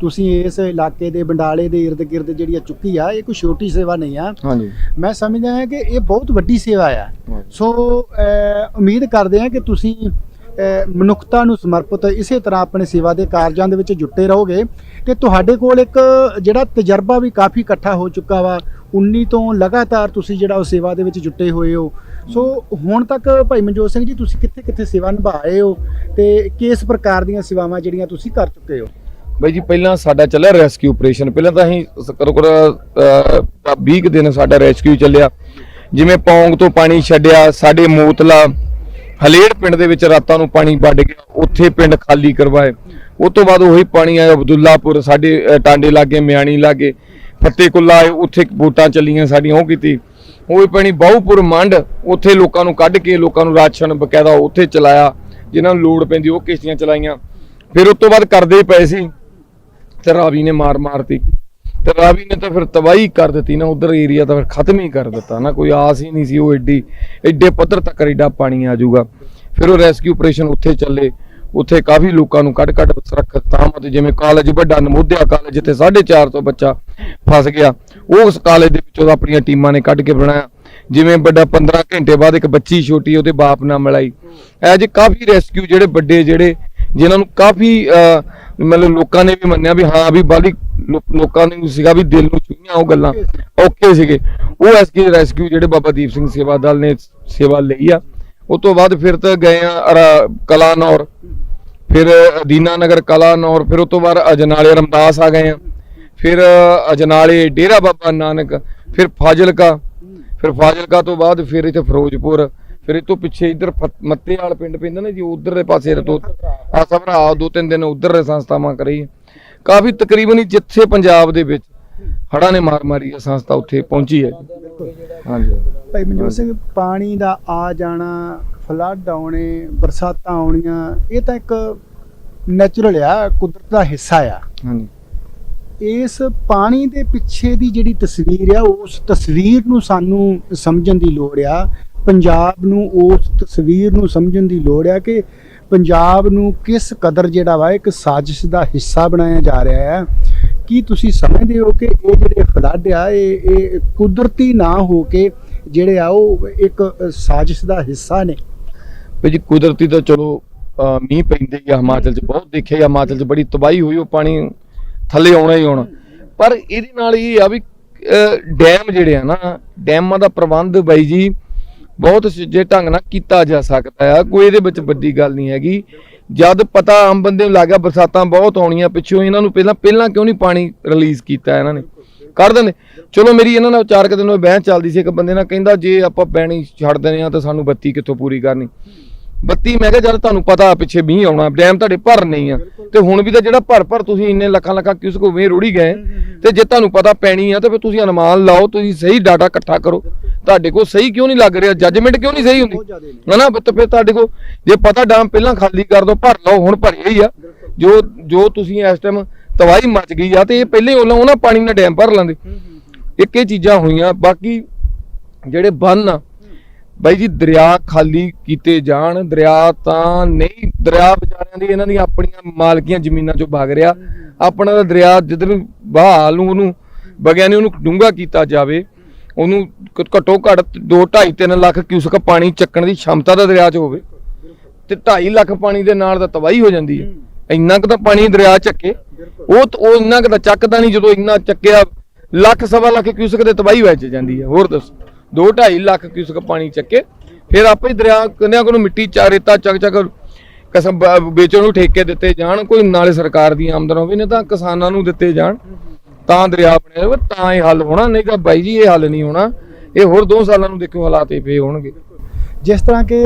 B: ਤੁਸੀਂ ਇਸ ਇਲਾਕੇ ਦੇ ਬੰਡਾਲੇ ਦੇ ਇਰਦ ਗਿਰਦ ਜਿਹੜੀ ਆ ਚੁੱਕੀ ਆ ਇਹ ਕੋਈ ਛੋਟੀ ਸੇਵਾ ਨਹੀਂ ਆ।
A: ਹਾਂਜੀ।
B: ਮੈਂ ਸਮਝਦਾ ਹਾਂ ਕਿ ਇਹ ਬਹੁਤ ਵੱਡੀ ਸੇਵਾ ਆ। ਸੋ ਉਮੀਦ ਕਰਦੇ ਹਾਂ ਕਿ ਤੁਸੀਂ ਮਨੁੱਖਤਾ ਨੂੰ ਸਮਰਪਿਤ, ਇਸੇ ਤਰ੍ਹਾਂ ਆਪਣੇ ਸੇਵਾ ਦੇ ਕਾਰਜਾਂ ਦੇ ਵਿੱਚ ਜੁਟੇ ਰਹੋਗੇ। ਤੇ ਤੁਹਾਡੇ ਕੋਲ ਇੱਕ, ਜਿਹੜਾ ਤਜਰਬਾ ਵੀ ਕਾਫੀ ਇਕੱਠਾ ਹੋ ਚੁੱਕਾ ਵਾ 19 ਤੋਂ ਲਗਾਤਾਰ ਤੁਸੀਂ ਜਿਹੜਾ ਉਹ ਸੇਵਾ ਦੇ ਵਿੱਚ ਜੁਟੇ ਹੋਏ ਹੋ। ਸੋ ਹੁਣ ਤੱਕ ਭਾਈ ਮਨਜੋਤ ਸਿੰਘ ਜੀ, ਤੁਸੀਂ ਕਿੱਥੇ ਕਿੱਥੇ ਸੇਵਾ ਨਿਭਾਏ ਹੋ? ਤੇ ਕਿਸ ਪ੍ਰਕਾਰ ਦੀਆਂ ਸੇਵਾਵਾਂ ਜਿਹੜੀਆਂ ਤੁਸੀਂ ਕਰ ਚੁੱਕੇ ਹੋ?
A: ਬਾਈ ਜੀ, ਪਹਿਲਾਂ ਸਾਡਾ ਚੱਲਿਆ ਰੈਸਕਿਊ ਆਪਰੇਸ਼ਨ ਪਹਿਲਾਂ ਤਾਂ ਅਸੀਂ ਕਰੋ ਕਰੋ ਕਰ 20 ਕੁ ਦਿਨ ਸਾਡਾ ਰੈਸਕਿਊ ਚੱਲਿਆ। ਜਿਵੇਂ ਪੌਂਗ ਤੋਂ ਪਾਣੀ ਛੱਡਿਆ, ਸਾਡੇ ਮੋਤਲਾ ਹਲੇੜ ਪਿੰਡ ਦੇ ਵਿੱਚ ਰਾਤਾਂ ਨੂੰ ਪਾਣੀ ਵੱਢ ਗਿਆ, ਉੱਥੇ ਪਿੰਡ ਖਾਲੀ ਕਰਵਾਏ। ਉਸ ਤੋਂ ਬਾਅਦ ਉਹੀ ਪਾਣੀ ਆਇਆ ਅਬਦੁੱਲਾਪੁਰ, ਸਾਡੇ ਟਾਂਡੇ ਲਾਗੇ, ਮਿਆਣੀ ਲਾਗੇ ਫੱਤੇ ਕੁੱਲਾ ਆਏ, ਉੱਥੇ ਵੋਟਾਂ ਚੱਲੀਆਂ ਸਾਡੀਆਂ, ਉਹ ਕੀਤੀ। ਉਹ ਪਾਣੀ ਬਾਹੂਪੁਰ ਮੰਡ, ਉੱਥੇ ਲੋਕਾਂ ਨੂੰ ਕੱਢ ਕੇ, ਲੋਕਾਂ ਨੂੰ ਰਾਸ਼ਨ, ਬਕਾਇਦਾ ਉੱਥੇ ਚਲਾਇਆ, ਜਿਨ੍ਹਾਂ ਨੂੰ ਲੋੜ ਪੈਂਦੀ ਉਹ ਕਿਸ਼ਤੀਆਂ ਚਲਾਈਆਂ। ਫਿਰ ਉਸ ਤੋਂ ਬਾਅਦ ਕਰਦੇ ਪਏ ਸੀ, ਤੇ ਰਾਵੀ ਨੇ ਮਾਰ ਮਾਰਤੀ ਤੇ ਰਾਵੀ ਨੇ ਤਾਂ ਫਿਰ ਤਬਾਹੀ ਕਰ ਦਿੱਤੀ ਨਾ ਉਧਰ ਏਰੀਆ ਤਾਂ ਫਿਰ ਖਤਮ ਹੀ ਕਰ ਦਿੱਤਾ ਨਾ ਕੋਈ ਆਸ ਹੀ ਨਹੀਂ ਸੀ ਉਹ ਐਡੀ ਐਡੇ ਪੱਧਰ ਤੱਕ ਐਡਾ ਪਾਣੀ ਆ ਜਾਊਗਾ। ਫਿਰ ਉਹ ਰੈਸਕਿਊ ਆਪਰੇਸ਼ਨ ਉੱਥੇ ਚੱਲੇ ਉੱਥੇ ਕਾਫੀ ਲੋਕਾਂ ਨੂੰ ਕੱਢ ਕੱਢ ਸੁਰੱਖਿਅਤ ਥਾਵਾਂ ਤੇ ਜਿਵੇਂ ਕਾਲਜ ਵੱਡਾ ਨਮੋਦਿਆ ਕਾਲਜ ਜਿੱਥੇ 450 ਬੱਚਾ ਫਸ ਗਿਆ ਉਹ ਉਸ ਕਾਲਜ ਦੇ ਵਿੱਚੋਂ ਆਪਣੀਆਂ ਟੀਮਾਂ ਨੇ ਕੱਢ ਕੇ ਬਣਾਇਆ। ਜਿਵੇਂ ਵੱਡਾ 15 ਘੰਟੇ ਬਾਅਦ ਇੱਕ ਬੱਚੀ ਛੋਟੀ ਉਹਦੇ ਬਾਪ ਨਾਲ ਮਿਲਾਈ। ਐ ਜੇ ਕਾਫੀ ਰੈਸਕਿਊ ਜਿਹੜੇ ਵੱਡੇ ਜਿਹੜੇ ਜਿਨ੍ਹਾਂ ਨੂੰ ਕਾਫੀ ਅਹ, ਮਤਲਬ ਲੋਕਾਂ ਨੇ ਵੀ ਮੰਨਿਆ ਵੀ ਹਾਂ ਵੀ ਬਾਲੀ ਲੋਕਾਂ ਨੂੰ ਸੀਗਾ ਵੀ ਦਿਲ ਨੂੰ ਛੂਹੀਆਂ ਉਹ ਗੱਲਾਂ। ਔਖੇ ਸੀਗੇ। ਉਹ ਐਸਕੇ ਰੈਸਕਿਊ ਜਿਹੜੇ ਬਾਬਾ ਦੀਪ ਸਿੰਘ ਸੇਵਾ ਦਲ ਨੇ ਸੇਵਾ ਲਈ ਆ। ਉਸ ਤੋਂ ਬਾਅਦ ਫਿਰ ਤਾਂ ਗਏ ਆ ਕਲਾਨੌਰ। ਫਿਰ ਅਦੀਨਾ ਨਗਰ ਕਲਾਨੌਰ। ਫਿਰ ਉਸ ਤੋਂ ਬਾਅਦ ਅਜਨਾਲੇ, ਰਮਦਾਸ ਆ ਗਏ ਆ। ਫਿਰ ਅਜਨਾਲੇ, ਡੇਰਾ ਬਾਬਾ ਨਾਨਕ। ਫਿਰ ਫਾਜ਼ਿਲਕਾ। ਫਿਰ ਫਾਜ਼ਿਲਕਾ ਤੋਂ ਬਾਅਦ ਫਿਰ ਇੱਥੇ ਫਿਰੋਜ਼ਪੁਰ। ਫਿਰ ਇਹ ਤੋਂ ਪਿੱਛੇ ਇਧਰ ਫਤ- ਮੱਤੇ ਵਾਲ ਪਿੰਡ ਪੈਂਦਾ ਨਾ ਜੀ ਉਧਰ ਦੇ ਪਾਸੇ ਤੋਂ ਆ ਸਭਰਾ ਦੋ ਤਿੰਨ ਦਿਨ ਉਧਰ ਸੰਸਥਾਵਾਂ ਕਰੀ। ਕਾਫੀ ਤਕਰੀਬਨ ਹੀ ਜਿੱਥੇ ਪੰਜਾਬ ਦੇ ਵਿੱਚ ਹੜ੍ਹਾਂ ਨੇ ਮਾਰ ਮਾਰੀ ਆ ਸੰਸਥਾ ਉੱਥੇ ਪਹੁੰਚੀ ਹੈ। ਹਾਂਜੀ।
B: ਭਾਈ ਮਨਜੋਤ ਸਿੰਘ ਪਾਣੀ ਦਾ ਆ ਜਾਣਾ ਫਲੱਡ ਆਉਣੇ ਬਰਸਾਤਾਂ ਆਉਣੀਆਂ ਇਹ ਤਾਂ ਇੱਕ ਨੈਚੁਰਲ ਆ ਕੁਦਰਤ ਦਾ ਹਿੱਸਾ ਆ।
A: ਹਾਂਜੀ।
B: ਇਸ ਪਾਣੀ ਦੇ ਪਿੱਛੇ ਦੀ ਜਿਹੜੀ ਤਸਵੀਰ ਆ ਉਸ ਤਸਵੀਰ ਨੂੰ ਸਾਨੂੰ ਸਮਝਣ ਦੀ ਲੋੜ ਆ। ਪੰਜਾਬ ਨੂੰ ਉਸ ਤਸਵੀਰ ਨੂੰ ਸਮਝਣ ਦੀ ਲੋੜ ਆ ਕਿ ਪੰਜਾਬ ਨੂੰ ਕਿਸ ਕਦਰ ਜਿਹੜਾ ਵਾ ਇੱਕ ਸਾਜ਼ਿਸ਼ ਦਾ ਹਿੱਸਾ ਬਣਾਇਆ ਜਾ ਰਿਹਾ ਹੈ? ਕੀ ਤੁਸੀਂ ਸਮਝਦੇ ਹੋ ਕਿ ਇਹ ਜਿਹੜੇ ਫਲੱਡ ਆ, ਇਹ ਇਹ ਕੁਦਰਤੀ ਨਾ ਹੋ ਕੇ ਜਿਹੜੇ ਆ ਉਹ ਇੱਕ ਸਾਜ਼ਿਸ਼ ਦਾ ਹਿੱਸਾ ਨੇ?
A: ਵੀ ਜੀ ਕੁਦਰਤੀ ਤਾਂ ਚਲੋ ਮੀਂਹ ਪੈਂਦੇ ਹੀ ਆ, ਹਿਮਾਚਲ 'ਚ ਬਹੁਤ ਦੇਖਿਆ ਹਿਮਾਚਲ 'ਚ ਬੜੀ ਤਬਾਹੀ ਹੋਈ, ਉਹ ਪਾਣੀ ਥੱਲੇ ਆਉਣਾ ਹੀ ਆਉਣਾ। ਪਰ ਇਹਦੇ ਨਾਲ ਇਹ ਆ ਵੀ ਡੈਮ ਜਿਹੜੇ ਆ ਨਾ, ਡੈਮਾਂ ਦਾ ਪ੍ਰਬੰਧ ਬਾਈ ਜੀ ਬਹੁਤ ਜੇ ਢੰਗ ਨਾਲ ਕੀਤਾ ਜਾ ਸਕਦਾ ਆ, ਕੋਈ ਇਹਦੇ ਵਿੱਚ ਵੱਡੀ ਗੱਲ ਨਹੀਂ ਹੈਗੀ। ਜਦ ਪਤਾ ਆਮ ਬੰਦੇ ਨੂੰ ਲੱਗਾ ਬਰਸਾਤਾਂ ਬਹੁਤ ਆਉਣੀਆਂ, ਪਿੱਛੋਂ ਇਹਨਾਂ ਨੂੰ ਪਹਿਲਾਂ ਪਹਿਲਾਂ ਕਿਉਂ ਨਹੀਂ ਪਾਣੀ ਰਿਲੀਜ਼ ਕੀਤਾ ਇਹਨਾਂ ਨੇ? ਕਰ ਦਿੰਦੇ। ਚਲੋ ਮੇਰੀ ਇਹਨਾਂ ਨਾਲ ਚਾਰ ਕੁ ਦਿਨ ਉਹ ਬਹਿਸ ਚੱਲਦੀ ਸੀ, ਇੱਕ ਬੰਦੇ ਨਾਲ ਕਹਿੰਦਾ, ਜੇ ਆਪਾਂ ਪੈਣੀ ਛੱਡ ਦਿੰਦੇ ਆ ਤਾਂ ਸਾਨੂੰ ਬੱਤੀ ਕਿੱਥੋਂ ਪੂਰੀ ਕਰਨੀ? ਬੱਤੀ ਮੈਂ ਕਿਹਾ ਜਦ ਤੁਹਾਨੂੰ ਪਤਾ ਪਿੱਛੇ ਮੀਂਹ ਆਉਣਾ ਡੈਮ ਤੁਹਾਡੇ ਭਰ ਨਹੀਂ ਆ। ਤੇ ਹੁਣ ਵੀ ਤਾਂ ਜਿਹੜਾ ਭਰ ਭਰ ਤੁਸੀਂ ਇੰਨੇ ਲੱਖਾਂ ਲੱਖਾਂ ਕਿਸ ਕੋ ਵੇਂ ਰੋੜੀ ਗਏ ਤੇ ਜੇ ਤੁਹਾਨੂੰ ਪਤਾ ਪੈਣੀ ਆ ਤਾਂ ਫਿਰ ਤੁਸੀਂ ਅਨੁਮਾਨ ਲਾਓ ਤੁਸੀਂ ਸਹੀ ਡਾਟਾ ਇਕੱਠਾ ਕਰੋ। ਤੁਹਾਡੇ ਕੋਲ ਸਹੀ ਕਿਉਂ ਨਹੀਂ ਲੱਗ ਰਿਹਾ? ਜੱਜਮੈਂਟ ਕਿਉਂ ਨਹੀਂ ਸਹੀ ਹੁੰਦੀ। ਹਨਾ ਤੇ ਫਿਰ ਤੁਹਾਡੇ ਕੋਲ ਜੇ ਪਤਾ ਡੈਮ ਪਹਿਲਾਂ ਖਾਲੀ ਕਰ ਦੋ ਭਰ ਲਓ ਹੁਣ ਭਰਿਆ ਹੀ ਆ। ਜੋ ਜੋ ਤੁਸੀਂ ਇਸ ਟਾਈਮ ਤਵਾਹੀ ਮਚ ਗਈ ਆ ਤੇ ਇਹ ਪਹਿਲੇ ਉਹਨਾਂ ਪਾਣੀ ਨਾਲ ਡੈਮ ਭਰ ਲੈਂਦੇ। ਇੱਕ ਇਹ ਚੀਜ਼ਾਂ ਹੋਈਆਂ ਬਾਕੀ ਜਿਹੜੇ ਬੰਨ ਆ ਬਾਈ ਜੀ, ਦਰਿਆ ਖਾਲੀ ਕੀਤੇ ਜਾਣ। ਦਰਿਆ ਤਾਂ ਨਹੀਂ, ਦਰਿਆ ਵਿਚਾਰਿਆਂ ਦੀ ਇਹਨਾਂ ਦੀਆਂ ਆਪਣੀਆਂ ਮਾਲਕੀਆਂ ਜ਼ਮੀਨਾਂ ਚੋਂ ਭਾਗ ਰਿਹਾ। ਆਪਣਾ ਦਰਿਆ ਜਿੱਧਰ ਬਹਾਲ ਨੂੰ ਉਹਨੂੰ ਬਗਿਆ ਨੇ ਉਹਨੂੰ ਡੂੰਗਾ ਕੀਤਾ ਜਾਵੇ, ਉਹਨੂੰ ਘੱਟੋ ਘੱਟ 2 2.5 3 ਲੱਖ ਕਿਊਸਕ ਪਾਣੀ ਚੱਕਣ ਦੀ ਸ਼ਮਤਾ ਦਾ ਦਰਿਆ 'ਚ ਹੋਵੇ। ਤੇ 2.5 ਲੱਖ ਪਾਣੀ ਦੇ ਨਾਲ ਤਾਂ ਤਬਾਹੀ ਹੋ ਜਾਂਦੀ ਹੈ। ਇੰਨਾ ਕੁ ਤਾਂ ਪਾਣੀ ਦਰਿਆ ਚੱਕੇ। ਉਹ ਉਹ ਇੰਨਾ ਕੁ ਤਾਂ ਚੱਕਦਾ ਨਹੀਂ ਜਦੋਂ ਇੰਨਾ ਚੱਕਿਆ, ਲੱਖ ਸਵਾ ਲੱਖ ਕਿਊਸਕ ਦੇ ਤਬਾਹੀ ਵਿੱਚ ਜਾਂਦੀ ਹੈ। ਹੋਰ ਦੱਸੋ। 2.5 ਲੱਖ ਕਿਊਸਕ ਪਾਣੀ ਚੱਕੇ ਫਿਰ ਆਪੇ ਹੀ ਦਰਿਆ ਕੰਨਿਆਂ ਕੋਲ ਮਿੱਟੀ ਚਾ ਰੇਤਾ ਚੱਕ ਚੱਕ ਕਸਮ ਵੇਚਣ ਨੂੰ ਠੇਕੇ ਦਿੱਤੇ ਜਾਣ ਕੋਈ ਨਾਲੇ ਸਰਕਾਰ ਦੀ ਆਮਦਨ ਹੋਵੇ ਨਹੀਂ ਤਾਂ ਕਿਸਾਨਾਂ ਨੂੰ ਦਿੱਤੇ ਜਾਣ। ਤਾਂ ਦਰਿਆ ਬਣਿਆ ਹੋਵੇ ਤਾਂ ਇਹ ਹੱਲ ਹੋਣਾ ਨਹੀਂ ਤਾਂ ਬਾਈ ਜੀ ਇਹ ਹੱਲ ਨਹੀਂ ਹੋਣਾ। ਇਹ ਹੋਰ 2 ਸਾਲਾਂ ਨੂੰ ਦੇਖਿਓ ਹਾਲਾਤ ਇਹ ਪਏ ਹੋਣਗੇ।
B: ਜਿਸ ਤਰ੍ਹਾਂ ਕਿ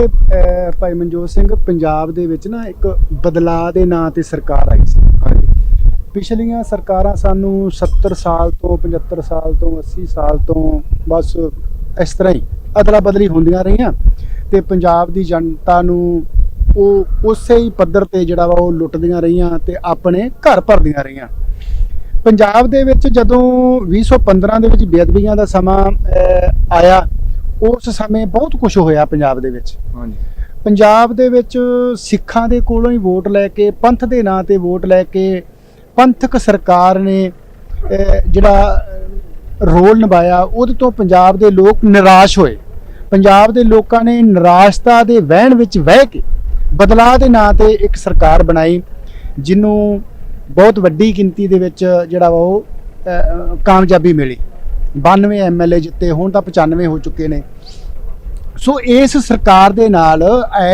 B: ਭਾਈ ਮਨਜੋਤ ਸਿੰਘ ਪੰਜਾਬ ਦੇ ਵਿੱਚ ਨਾ ਇੱਕ ਬਦਲਾਅ ਦੇ ਨਾਂ ਤੇ ਸਰਕਾਰ ਆਈ ਸੀ।
A: ਹਾਂਜੀ।
B: ਪਿਛਲੀਆਂ ਸਰਕਾਰਾਂ ਸਾਨੂੰ 70 ਸਾਲ ਤੋਂ 75 ਸਾਲ ਤੋਂ 80 ਸਾਲ ਤੋਂ ਬਸ ਇਸ ਤਰ੍ਹਾਂ ਹੀ ਅਦਲਾ ਬਦਲੀ ਹੁੰਦੀਆਂ ਰਹੀਆਂ ਤੇ ਪੰਜਾਬ ਦੀ ਜਨਤਾ ਨੂੰ ਉਹ ਉਸੇ ਹੀ ਪੱਧਰ ਤੇ ਜਿਹੜਾ ਵਾ ਉਹ ਲੁੱਟਦੀਆਂ ਰਹੀਆਂ ਤੇ ਆਪਣੇ ਘਰ ਭਰਦੀਆਂ ਰਹੀਆਂ। ਪੰਜਾਬ ਦੇ ਵਿੱਚ ਜਦੋਂ 2015 ਦੇ ਵਿੱਚ ਬੇਅਦਬੀਆਂ ਦਾ ਸਮਾਂ ਆਇਆ ਉਸ ਸਮੇਂ ਬਹੁਤ ਕੁਝ ਹੋਇਆ ਪੰਜਾਬ ਦੇ ਵਿੱਚ।
A: ਹਾਂਜੀ।
B: ਪੰਜਾਬ ਦੇ ਵਿੱਚ ਸਿੱਖਾਂ ਦੇ ਕੋਲੋਂ ਹੀ ਵੋਟ ਲੈ ਕੇ ਪੰਥ ਦੇ ਨਾਂ ਤੇ ਵੋਟ ਲੈ ਕੇ ਪੰਥਕ ਸਰਕਾਰ ਨੇ ਜਿਹੜਾ ਰੋਲ ਨਿਭਾਇਆ ਉਹਦੇ ਤੋਂ ਪੰਜਾਬ ਦੇ ਲੋਕ ਨਿਰਾਸ਼ ਹੋਏ। ਪੰਜਾਬ ਦੇ ਲੋਕਾਂ ਨੇ ਨਿਰਾਸ਼ਤਾ ਦੇ ਵਹਿਣ ਵਿੱਚ ਵਹਿ ਕੇ ਬਦਲਾਅ ਦੇ ਨਾਂ ਤੇ ਇੱਕ ਸਰਕਾਰ ਬਣਾਈ ਜਿਹਨੂੰ ਬਹੁਤ ਵੱਡੀ ਗਿਣਤੀ ਦੇ ਵਿੱਚ ਜਿਹੜਾ ਵਾ ਉਹ ਅਹ, ਅਹ, ਕਾਮਯਾਬੀ ਮਿਲੀ। 92 ਐਮਐਲਏ ਜਿੱਤੇ ਹੁਣ ਤਾਂ 95 ਹੋ ਚੁੱਕੇ ਨੇ। ਸੋ ਇਸ ਸਰਕਾਰ ਦੇ ਨਾਲ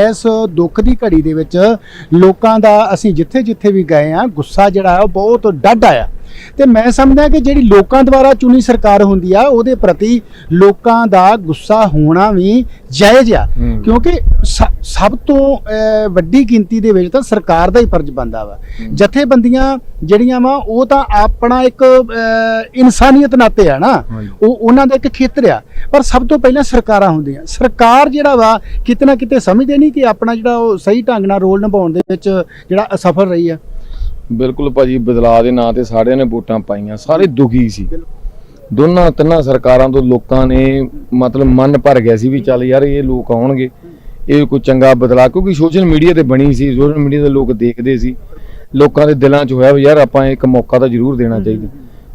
B: ਇਸ ਦੁੱਖ ਦੀ ਘੜੀ ਦੇ ਵਿੱਚ ਲੋਕਾਂ ਦਾ ਅਸੀਂ ਜਿੱਥੇ ਜਿੱਥੇ ਵੀ ਗਏ ਆ ਗੁੱਸਾ ਜਿਹੜਾ ਉਹ ਬਹੁਤ ਡੱਡ ਆਇਆ। ਤੇ ਮੈਂ ਸਮਝਦਾ ਕਿ ਜਿਹੜੀ ਲੋਕਾਂ ਦੁਆਰਾ ਚੁਣੀ ਸਰਕਾਰ ਹੁੰਦੀ ਆ ਉਹਦੇ ਪ੍ਰਤੀ ਲੋਕਾਂ ਦਾ ਗੁੱਸਾ ਹੋਣਾ ਵੀ ਜਾਇਜ਼ ਆ। ਕਿਉਂਕਿ ਸਭ ਤੋਂ ਵੱਡੀ ਗਿਣਤੀ ਦੇ ਵਿੱਚ ਤਾਂ ਸਰਕਾਰ ਦਾ ਹੀ ਫਰਜ਼ ਬੰਦਾ ਵਾ। ਜਥੇਬੰਦੀਆਂ ਜਿਹੜੀਆਂ ਵਾ ਉਹ ਤਾਂ ਆਪਣਾ ਇੱਕ ਇਨਸਾਨੀਅਤ ਨਾਤੇ ਆ ਨਾ। ਉਹ ਉਹਨਾਂ ਦਾ ਇੱਕ ਖੇਤਰ ਆ। ਪਰ ਸਭ ਤੋਂ ਪਹਿਲਾਂ ਸਰਕਾਰਾਂ ਹੁੰਦੀਆਂ। ਸਰਕਾਰ ਜਿਹੜਾ ਵਾ ਕਿਤੇ ਨਾ ਕਿਤੇ ਸਮਝਦੇ ਨਹੀਂ ਕਿ ਆਪਣਾ ਜਿਹੜਾ ਉਹ ਸਹੀ ਢੰਗ ਨਾਲ ਰੋਲ ਨਿਭਾਉਣ ਦੇ ਵਿੱਚ ਜਿਹੜਾ ਅਸਫਲ ਰਹੀ ਆ।
A: ਬਿਲਕੁਲ ਭਾਜੀ, ਬਦਲਾਅ ਦੇ ਨਾਂ ਤੇ ਸਾਰਿਆਂ ਨੇ ਵੋਟਾਂ ਪਾਈਆਂ, ਸਾਰੇ ਦੁਖੀ ਸੀ। ਦੋਨਾਂ, ਤਿੰਨਾਂ ਸਰਕਾਰਾਂ ਤੋਂ ਲੋਕਾਂ ਨੇ ਮਤਲਬ ਮਨ ਭਰ ਗਿਆ ਸੀ ਵੀ ਚੱਲ ਯਾਰ ਇਹ ਲੋਕ ਆਉਣਗੇ, ਇਹ ਕੋਈ ਚੰਗਾ ਬਦਲਾਅ, ਕਿਉਂਕਿ ਸੋਸ਼ਲ ਮੀਡੀਆ ਤੇ ਬਣੀ ਸੀ, ਸੋਸ਼ਲ ਮੀਡੀਆ ਤੇ ਲੋਕ ਦੇਖਦੇ ਸੀ। ਲੋਕਾਂ ਦੇ ਦਿਲਾਂ 'ਚ ਹੋਇਆ ਵੀ ਯਾਰ ਆਪਾਂ ਇੱਕ ਮੌਕਾ ਤਾਂ ਜ਼ਰੂਰ ਦੇਣਾ ਚਾਹੀਦਾ।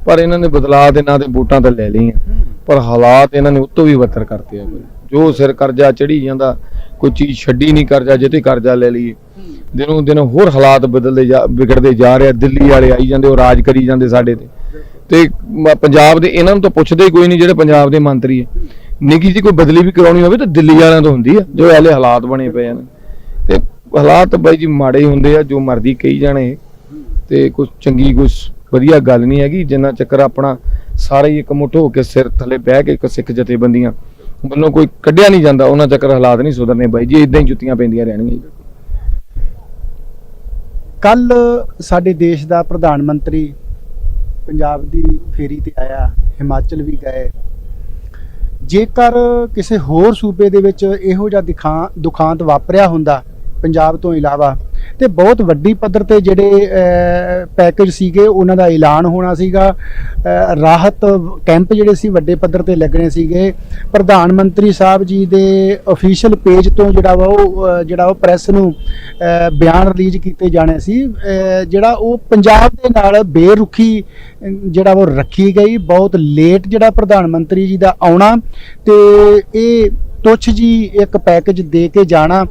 A: ਪਰ ਇਹਨਾਂ ਨੇ ਬਦਲਾਅ ਦੇ ਨਾਂ ਤੇ ਵੋਟਾਂ ਤਾਂ ਲੈ ਲਈਆਂ। ਪਰ ਹਾਲਾਤ ਇਹਨਾਂ ਨੇ ਉਤੋਂ ਵੀ ਬੱਤਰ ਕਰਤੇ ਆ ਜੋ ਸਿਰ ਕਰਜ਼ਾ ਚੜੀ ਜਾਂਦਾ, ਕੋਈ ਚੀਜ਼ ਛੱਡੀ ਨਹੀਂ ਕਰਜ਼ਾ ਜਿੱਤੇ ਕਰਜ਼ਾ ਲੈ ਲਈਏ। ਦਿਨੋਂ ਦਿਨ ਹੋਰ ਹਾਲਾਤ ਬਦਲਦੇ ਜਾ ਵਿਗੜਦੇ ਜਾ ਰਹੇ ਆ, ਦਿੱਲੀ ਵਾਲੇ ਆਈ ਜਾਂਦੇ, ਉਹ ਰਾਜ ਕਰੀ ਜਾਂਦੇ ਸਾਡੇ ਤੇ। ਤੇ ਪੰਜਾਬ ਦੇ ਇਹਨਾਂ ਨੂੰ ਤਾਂ ਪੁੱਛਦੇ ਹੀ ਕੋਈ ਨਹੀਂ ਜਿਹੜੇ ਪੰਜਾਬ ਦੇ ਮੰਤਰੀ ਹੈ ਨਿੱਕੀ ਜੀ ਕੋਈ ਬਦਲੀ ਵੀ ਕਰਾਉਣੀ ਹੋਵੇ ਤਾਂ ਦਿੱਲੀ ਵਾਲਿਆਂ ਤੋਂ ਹੁੰਦੀ ਆ, ਜੋ ਐਲੇ ਹਾਲਾਤ ਬਣੇ ਪਏ ਹਨ ਤੇ ਹਾਲਾਤ ਬਾਈ ਜੀ ਮਾੜੇ ਹੁੰਦੇ ਆ, ਜੋ ਮਰਜ਼ੀ ਕਹੀ ਜਾਣੇ। ਤੇ ਕੁਝ ਚੰਗੀ ਕੁਝ ਵਧੀਆ ਗੱਲ ਨਹੀਂ ਹੈਗੀ, ਜਿੰਨਾ ਚੱਕਰ ਆਪਣਾ ਸਾਰੇ ਹੀ ਇਕਮੁੱਠ ਹੋ ਕੇ ਸਿਰ ਥੱਲੇ ਬਹਿ ਕੇ ਇੱਕ ਸਿੱਖ ਜਥੇਬੰਦੀਆਂ ਵੱਲੋਂ ਕੋਈ ਕੱਢਿਆ ਨਹੀਂ ਜਾਂਦਾ, ਉਹਨਾਂ ਚੱਕਰ ਹਾਲਾਤ ਨਹੀਂ ਸੁਧਰਨੇ ਬਾਈ ਜੀ ਇਦਾਂ ਹੀ ਜੁੱਤੀਆਂ ਪੈਂਦੀਆਂ ਰਹਿਣਗੀਆਂ
B: ਕੱਲ ਸਾਡੇ ਦੇਸ਼ ਦਾ ਪ੍ਰਧਾਨ ਮੰਤਰੀ ਪੰਜਾਬ ਦੀ ਫੇਰੀ ਤੇ ਆਇਆ, ਹਿਮਾਚਲ ਵੀ ਗਏ। ਜੇਕਰ ਕਿਸੇ ਹੋਰ ਸੂਬੇ ਦੇ ਵਿੱਚ ਇਹੋ ਜਿਹਾ ਦਿਖਾ ਦੁਖਾਂਤ ਵਾਪਰਿਆ ਹੁੰਦਾ, ਪੰਜਾਬ ਤੋਂ ਇਲਾਵਾ ਤੇ ਬਹੁਤ ਵੱਡੀ ਪੱਧਰ ਤੇ ਜਿਹੜੇ ਪੈਕੇਜ ਸੀਗੇ, ਉਹਨਾਂ ਦਾ ਐਲਾਨ ਹੋਣਾ ਸੀਗਾ। ਰਾਹਤ ਕੈਂਪ ਜਿਹੜੇ ਸੀ, ਵੱਡੇ ਪੱਧਰ ਤੇ ਲੱਗਣੇ ਸੀਗੇ। ਪ੍ਰਧਾਨ ਮੰਤਰੀ ਸਾਹਿਬ ਜੀ ਦੇ ਅਫੀਸ਼ੀਅਲ ਪੇਜ ਤੋਂ ਜਿਹੜਾ ਵਾ ਉਹ ਜਿਹੜਾ ਉਹ ਪ੍ਰੈਸ ਨੂੰ ਬਿਆਨ ਰਿਲੀਜ਼ ਕੀਤੇ ਜਾਣੇ ਸੀ। ਜਿਹੜਾ ਉਹ ਪੰਜਾਬ ਦੇ ਨਾਲ ਬੇਰੁਖੀ, ਜਿਹੜਾ ਉਹ ਰੱਖੀ ਗਈ। ਬਹੁਤ ਲੇਟ ਜਿਹੜਾ ਪ੍ਰਧਾਨ ਮੰਤਰੀ ਜੀ ਦਾ ਆਉਣਾ ਤੇ ਇਹ ਤੁੱਛ ਜੀ ਇੱਕ ਪੈਕੇਜ ਦੇ ਕੇ ਜਾਣਾ।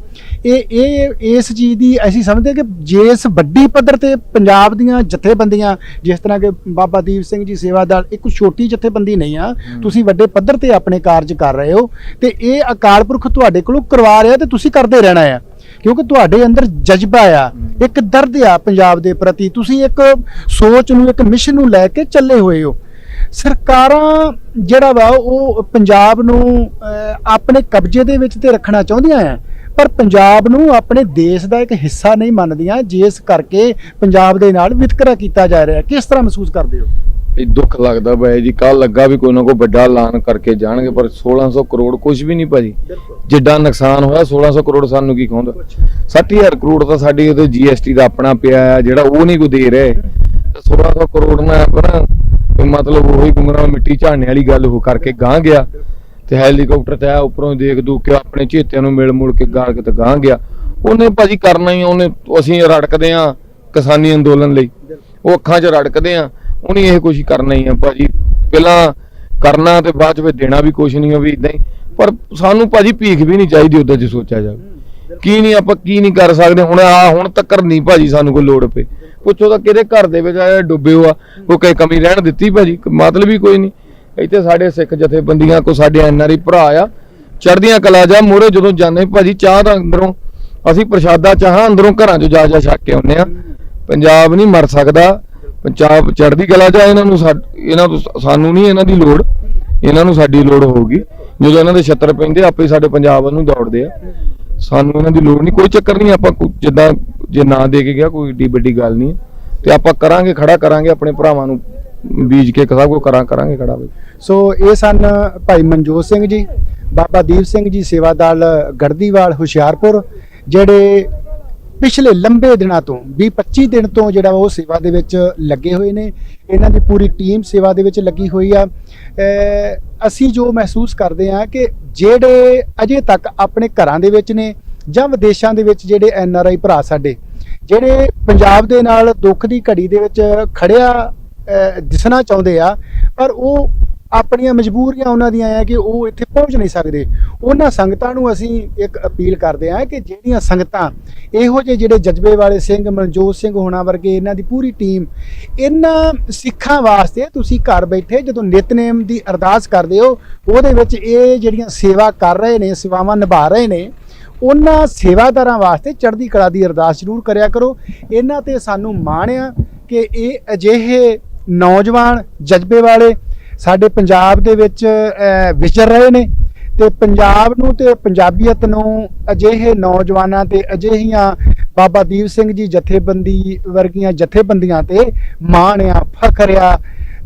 B: ਇਹ ਇਹ ਇਸ ਚੀਜ਼ ਦੀ ਅਸੀਂ ਸਮਝਦੇ ਕਿ ਜੇ ਇਸ ਵੱਡੀ ਪੱਧਰ ਤੇ ਪੰਜਾਬ ਦੀਆਂ ਜਥੇਬੰਦੀਆਂ ਜਿਸ ਤਰ੍ਹਾਂ ਕਿ ਬਾਬਾ ਦੀਪ ਸਿੰਘ ਜੀ ਸੇਵਾਦਾਰ ਇੱਕ ਛੋਟੀ ਜਥੇਬੰਦੀ ਨਹੀਂ ਆ ਤੁਸੀਂ ਵੱਡੇ ਪੱਧਰ ਤੇ ਆਪਣੇ ਕਾਰਜ ਕਰ ਰਹੇ ਹੋ ਤੇ ਇਹ ਅਕਾਲ ਪੁਰਖ ਤੁਹਾਡੇ ਕੋਲੋਂ ਕਰਵਾ ਰਿਹਾ ਤੇ ਤੁਸੀਂ ਕਰਦੇ ਰਹਿਣਾ ਆ। ਕਿਉਂਕਿ ਤੁਹਾਡੇ ਅੰਦਰ ਜਜ਼ਬਾ ਆ ਇੱਕ ਦਰਦ ਆ ਪੰਜਾਬ ਦੇ ਪ੍ਰਤੀ। ਤੁਸੀਂ ਇੱਕ ਸੋਚ ਨੂੰ ਇੱਕ ਮਿਸ਼ਨ ਨੂੰ ਲੈ ਕੇ ਚੱਲੇ ਹੋਏ ਹੋ। ਸਰਕਾਰਾਂ ਜਿਹੜਾ ਵਾ ਉਹ ਪੰਜਾਬ ਨੂੰ ਆਪਣੇ ਕਬਜ਼ੇ ਦੇ ਵਿੱਚ ਤੇ ਰੱਖਣਾ ਚਾਹੁੰਦੀਆਂ ਆ ਪਰ ਪੰਜਾਬ ਨੂੰ ਆਪਣੇ ਦੇਸ਼ ਦਾ ਇੱਕ ਹਿੱਸਾ ਨਹੀਂ ਮੰਨਦੀਆਂ ਜਿਸ ਕਰਕੇ ਪੰਜਾਬ ਦੇ ਨਾਲ ਵਿਤਕਰਾ ਕੀਤਾ ਜਾ ਰਿਹਾ। ਕਿਸ ਤਰ੍ਹਾਂ ਮਹਿਸੂਸ ਕਰਦੇ ਹੋ?
A: ਇਹ ਦੁੱਖ ਲੱਗਦਾ ਬਾਈ ਜੀ। ਕੱਲ ਲੱਗਾ ਵੀ ਕੋਈ ਨਾ ਕੋਈ ਵੱਡਾ ਐਲਾਨ ਕਰਕੇ ਜਾਣਗੇ ਪਰ 1600 ਕਰੋੜ ਕੁਝ ਵੀ ਨਹੀਂ ਭਾਜੀ। ਜਿੱਡਾ ਨੁਕਸਾਨ ਹੋਇਆ 1600 ਕਰੋੜ ਸਾਨੂੰ ਕੀ ਖਵਾਉਂਦਾ 60000 ਕਰੋੜ ਤਾਂ ਸਾਡੀ ਉਹਦੇ ਜੀਐਸਟੀ ਦਾ ਆਪਣਾ ਪਿਆ ਜਿਹੜਾ ਉਹ ਨਹੀਂ ਕੋਈ ਦੇ ਰਹੇ। ਤੇ 1600 ਕਰੋੜ ਨਾਲ ਆਪਣਾ ਵੀ ਮਤਲਬ ਉਹੀ ਗੁੰਗਰਾ ਮਿੱਟੀ ਝਾੜਨੇ ਵਾਲੀ ਗੱਲ ਉਹ ਕਰਕੇ ਗਾਂ ਗਿਆ ਤੇ ਹੈਲੀਕਾਪਟਰ ਤੇ ਆ ਉੱਪਰੋਂ ਦੇਖ ਦੂ ਕੇ ਆਪਣੇ ਚੇਤਿਆਂ ਨੂੰ ਮਿਲ ਮੁਲ ਕੇ ਗਾਂ ਕਿਤੇ ਗਾਂ ਗਿਆ। ਉਹਨੇ ਭਾਜੀ ਕਰਨਾ ਹੀ ਉਹਨੇ ਅਸੀਂ ਰੜਕਦੇ ਆ ਕਿਸਾਨੀ ਅੰਦੋਲਨ ਲਈ। ਉਹ ਅੱਖਾਂ 'ਚ ਰੜਕਦੇ ਆ, ਉਹਨੇ ਇਹ ਕੁਛ ਕਰਨਾ ਹੀ ਆ ਭਾਜੀ। ਪਹਿਲਾਂ ਕਰਨਾ ਤੇ ਬਾਅਦ ਚ ਦੇਣਾ ਵੀ ਕੁਛ ਨਹੀਂ ਆ ਵੀ ਇਦਾਂ ਹੀ। ਪਰ ਸਾਨੂੰ ਭਾਜੀ ਭੀਖ ਵੀ ਨਹੀਂ ਚਾਹੀਦੀ ਉਦਾਂ ਜੇ ਸੋਚਿਆ ਜਾਵੇ। ਕੀ ਨਹੀਂ ਆਪਾਂ ਕੀ ਨਹੀਂ ਕਰ ਸਕਦੇ? ਹੁਣ ਆ, ਹੁਣ ਤੱਕਰ ਨਹੀਂ ਭਾਜੀ ਸਾਨੂੰ ਕੋਈ ਲੋੜ ਪਏ ਪੁੱਛੋ ਤਾਂ ਕਿਹਦੇ ਘਰ ਦੇ ਵਿੱਚ ਆਇਆ, ਡੁੱਬੇ ਹੋਆ ਕੋਈ ਕਈ ਕਮੀ ਰਹਿਣ ਦਿੱਤੀ ਭਾਜੀ ਮਤਲਬ ਹੀ ਕੋਈ ਨਹੀਂ। ਇੱਥੇ ਸਾਡੇ ਸਿੱਖ ਜਥੇਬੰਦੀਆਂ ਕੋ ਸਾਡੇ ਐਨਆਰਆਈ ਭਰਾ ਆ, ਚੜ੍ਹਦੀਆਂ ਕਲਾ ਜਾ ਮੋਰੇ ਜਦੋਂ ਜਾਂਦੇ ਭਾਜੀ, ਚਾਹ ਦਾ ਅੰਦਰੋਂ, ਅਸੀਂ ਪ੍ਰਸ਼ਾਦਾ ਚਾਹਾਂ ਅੰਦਰੋਂ ਘਰਾਂ 'ਚ ਜਾ ਜਾ ਛੱਕ ਕੇ ਆਉਂਦੇ ਆ ਪੰਜਾਬ ਨਹੀਂ ਮਰ ਸਕਦਾ, ਪੰਜਾਬ ਚੜਦੀ ਕਲਾ ਜਾ ਇਹਨਾਂ ਨੂੰ ਇਹਨਾਂ ਤੋਂ ਸਾਨੂੰ ਨਹੀਂ ਇਹਨਾਂ ਦੀ ਲੋੜ, ਇਹਨਾਂ ਨੂੰ ਸਾਡੀ ਲੋੜ ਹੋਊਗੀ। ਜਦੋਂ ਇਹਨਾਂ ਦੇ ਛੱਤਰ ਪੈਂਦੇ, ਆਪੇ ਸਾਡੇ ਪੰਜਾਬ ਨੂੰ ਦੌੜਦੇ ਆ। ਸਾਨੂੰ ਇਹਨਾਂ ਦੀ ਲੋੜ ਨਹੀਂ, ਕੋਈ ਚੱਕਰ ਨਹੀਂ, ਆਪਾਂ ਜਿੱਦਾਂ ਜੇ ਨਾ ਦੇ ਕੇ ਗਿਆ, ਕੋਈ ਏਡੀ ਵੱਡੀ ਗੱਲ ਨਹੀਂ ਹੈ। ਤੇ ਆਪਾਂ ਕਰਾਂਗੇ, ਖੜਾ ਕਰਾਂਗੇ, ਆਪਣੇ ਭਰਾਵਾਂ ਨੂੰ ਬੀਜ ਕੇ ਸਭ ਕੁਝ ਕਰਾਂ ਕਰਾਂਗੇ ਖੜਾ ਬਈ
B: ਸੋ ਇਹ ਸਨ ਭਾਈ ਮਨਜੋਤ ਸਿੰਘ ਜੀ, ਬਾਬਾ ਦੀਪ ਸਿੰਘ ਜੀ ਸੇਵਾਦਾਰ ਗੜਦੀਵਾਲ ਹੁਸ਼ਿਆਰਪੁਰ, ਜਿਹੜੇ ਪਿਛਲੇ ਲੰਬੇ ਦਿਨਾਂ ਤੋਂ 20-25 ਦਿਨ ਤੋਂ ਜਿਹੜਾ ਉਹ ਸੇਵਾ ਦੇ ਵਿੱਚ ਲੱਗੇ ਹੋਏ ਨੇ, ਇਹਨਾਂ ਦੀ ਪੂਰੀ ਟੀਮ ਸੇਵਾ ਦੇ ਵਿੱਚ ਲੱਗੀ ਹੋਈ ਆ ਅਸੀਂ ਜੋ ਮਹਿਸੂਸ ਕਰਦੇ ਹਾਂ ਕਿ ਜਿਹੜੇ ਅਜੇ ਤੱਕ ਆਪਣੇ ਘਰਾਂ ਦੇ ਵਿੱਚ ਨੇ ਜਾਂ ਵਿਦੇਸ਼ਾਂ ਦੇ ਵਿੱਚ ਜਿਹੜੇ ਐਨ ਆਰ ਆਈ ਭਰਾ ਸਾਡੇ, ਜਿਹੜੇ ਪੰਜਾਬ ਦੇ ਨਾਲ ਦੁੱਖ ਦੀ ਘੜੀ ਦੇ ਵਿੱਚ ਖੜਿਆ ਅਹ, ਦਿਸਣਾ ਚਾਹੁੰਦੇ ਆ, ਪਰ ਉਹ ਆਪਣੀਆਂ ਮਜਬੂਰੀਆਂ ਉਹਨਾਂ ਦੀਆਂ ਆ ਕਿ ਉਹ ਇੱਥੇ ਪਹੁੰਚ ਨਹੀਂ ਸਕਦੇ। ਉਹਨਾਂ ਸੰਗਤਾਂ ਨੂੰ ਅਸੀਂ ਇੱਕ ਅਪੀਲ ਕਰਦੇ ਆ ਕਿ ਜਿਹੜੀਆਂ ਸੰਗਤਾਂ ਇਹੋ ਜਿਹੇ ਜਿਹੜੇ ਜਜ਼ਬੇ ਵਾਲੇ ਸਿੰਘ, ਮਨਜੋਤ ਸਿੰਘ ਹੋਣਾ ਵਰਗੇ ਇਹਨਾਂ ਦੀ ਪੂਰੀ ਟੀਮ, ਇਹਨਾਂ ਸਿੱਖਾਂ ਵਾਸਤੇ ਤੁਸੀਂ ਘਰ ਬੈਠੇ ਜਦੋਂ ਨਿਤਨੇਮ ਦੀ ਅਰਦਾਸ ਕਰਦੇ ਹੋ, ਉਹਦੇ ਵਿੱਚ ਇਹ ਜਿਹੜੀਆਂ ਸੇਵਾ ਕਰ ਰਹੇ ਨੇ, ਸੇਵਾਵਾਂ ਨਿਭਾ ਰਹੇ ਨੇ, ਉਹਨਾਂ ਸੇਵਾਦਾਰਾਂ ਵਾਸਤੇ ਚੜ੍ਹਦੀ ਕਲਾ ਦੀ ਅਰਦਾਸ ਜ਼ਰੂਰ ਕਰਿਆ ਕਰੋ। ਇਹਨਾਂ ਤੇ ਸਾਨੂੰ ਮਾਣ ਆ ਕਿ ਇਹ ਅਜਿਹੇ ਨੌਜਵਾਨ ਜਜ਼ਬੇ ਵਾਲੇ ਸਾਡੇ ਪੰਜਾਬ ਦੇ ਵਿੱਚ ਵਿਚਰ ਰਹੇ ਨੇ ਤੇ ਪੰਜਾਬ ਨੂੰ ਤੇ ਪੰਜਾਬੀਅਤ ਨੂੰ ਅਜਿਹੇ ਨੌਜਵਾਨਾਂ ਤੇ ਅਜਿਹੀਆਂ ਬਾਬਾ ਦੀਪ ਸਿੰਘ ਜੀ ਜਥੇਬੰਦੀ ਵਰਗੀਆਂ ਜਥੇਬੰਦੀਆਂ ਤੇ ਮਾਣ ਆ, ਫਖਰ ਆ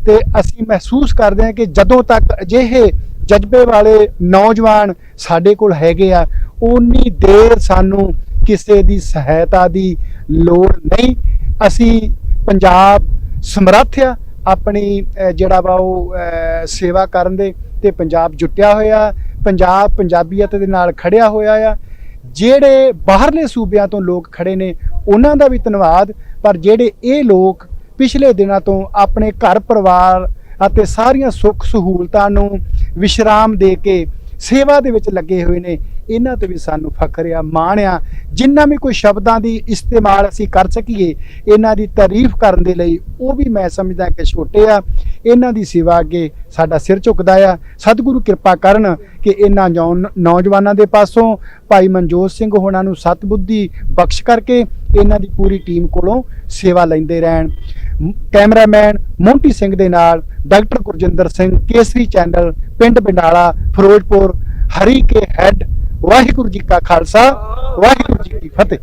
B: ਤੇ ਅਸੀਂ ਮਹਿਸੂਸ ਕਰਦੇ ਹਾਂ ਕਿ ਜਦੋਂ ਤੱਕ ਅਜਿਹੇ ਜਜ਼ਬੇ ਵਾਲੇ ਨੌਜਵਾਨ ਸਾਡੇ ਕੋਲ ਹੈਗੇ ਆ ਉਨੀ ਦੇਰ ਸਾਨੂੰ ਕਿਸੇ ਦੀ ਸਹਾਇਤਾ ਦੀ ਲੋੜ ਨਹੀਂ। ਅਸੀਂ ਪੰਜਾਬ ਸਮਰੱਥ ਆ ਆਪਣੀ ਜਿਹੜਾ ਵਾ ਉਹ ਸੇਵਾ ਕਰਨ ਦੇ ਤੇ ਪੰਜਾਬ ਜੁਟਿਆ ਹੋਇਆ, ਪੰਜਾਬ ਪੰਜਾਬੀਅਤ ਦੇ ਨਾਲ ਖੜਿਆ ਹੋਇਆ ਆ। ਜਿਹੜੇ ਬਾਹਰਲੇ ਸੂਬਿਆਂ ਤੋਂ ਲੋਕ ਖੜੇ ਨੇ, ਉਹਨਾਂ ਦਾ ਵੀ ਧੰਨਵਾਦ। ਪਰ ਜਿਹੜੇ ਇਹ ਲੋਕ ਪਿਛਲੇ ਦਿਨਾਂ ਤੋਂ ਆਪਣੇ ਘਰ ਪਰਿਵਾਰ ਅਤੇ ਸਾਰੀਆਂ ਸੁੱਖ ਸਹੂਲਤਾਂ ਨੂੰ ਵਿਸ਼ਰਾਮ ਦੇ ਕੇ ਸੇਵਾ ਦੇ ਵਿੱਚ ਲੱਗੇ ਹੋਏ ਨੇ, ਇਹਨਾਂ ਤੇ ਵੀ ਸਾਨੂੰ ਫਖਰ ਆ, ਮਾਣ ਆ। ਜਿੰਨਾ ਵੀ ਕੋਈ ਸ਼ਬਦਾਂ ਦੀ ਇਸਤੇਮਾਲ ਅਸੀਂ ਕਰ ਸਕੀਏ, ਇਹਨਾਂ ਦੀ ਤਾਰੀਫ ਕਰਨ ਦੇ ਲਈ ਉਹ ਵੀ ਮੈਂ ਸਮਝਦਾ ਕਿ ਛੋਟੇ ਆ। ਇਹਨਾਂ ਦੀ ਸੇਵਾ ਅੱਗੇ ਸਾਡਾ ਸਿਰ ਝੁਕਦਾ ਆ। ਸਤਿਗੁਰੂ ਕਿਰਪਾ ਕਰਨ ਕਿ ਇਹਨਾਂ ਨੌ- ਨੌਜਵਾਨਾਂ ਦੇ ਪਾਸੋਂ ਭਾਈ ਮਨਜੋਤ ਸਿੰਘ ਹੋਣਾ ਨੂੰ ਸਤਬੁੱਧੀ ਬਖਸ਼ ਕਰਕੇ ਇਹਨਾਂ ਦੀ ਪੂਰੀ ਟੀਮ ਕੋਲੋਂ ਸੇਵਾ ਲੈਂਦੇ ਰਹਿਣ। ਕੈਮਰਾਮੈਨ ਮੋਂਟੀ ਸਿੰਘ ਦੇ ਨਾਲ ਡਾਕਟਰ ਗੁਰਜਿੰਦਰ ਸਿੰਘ, ਕੇਸਰੀ ਚੈਨਲ, ਪਿੰਡ ਬਿੰਡਾਲਾ, ਫਿਰੋਜ਼ਪੁਰ, ਹਰੀ ਕੇ ਹੈੱਡ, ਵਾਹਿਗੁਰੂ ਜੀ ਕਾ ਖਾਲਸਾ, ਵਾਹਿਗੁਰੂ ਜੀ ਕੀ ਫਤਿਹ।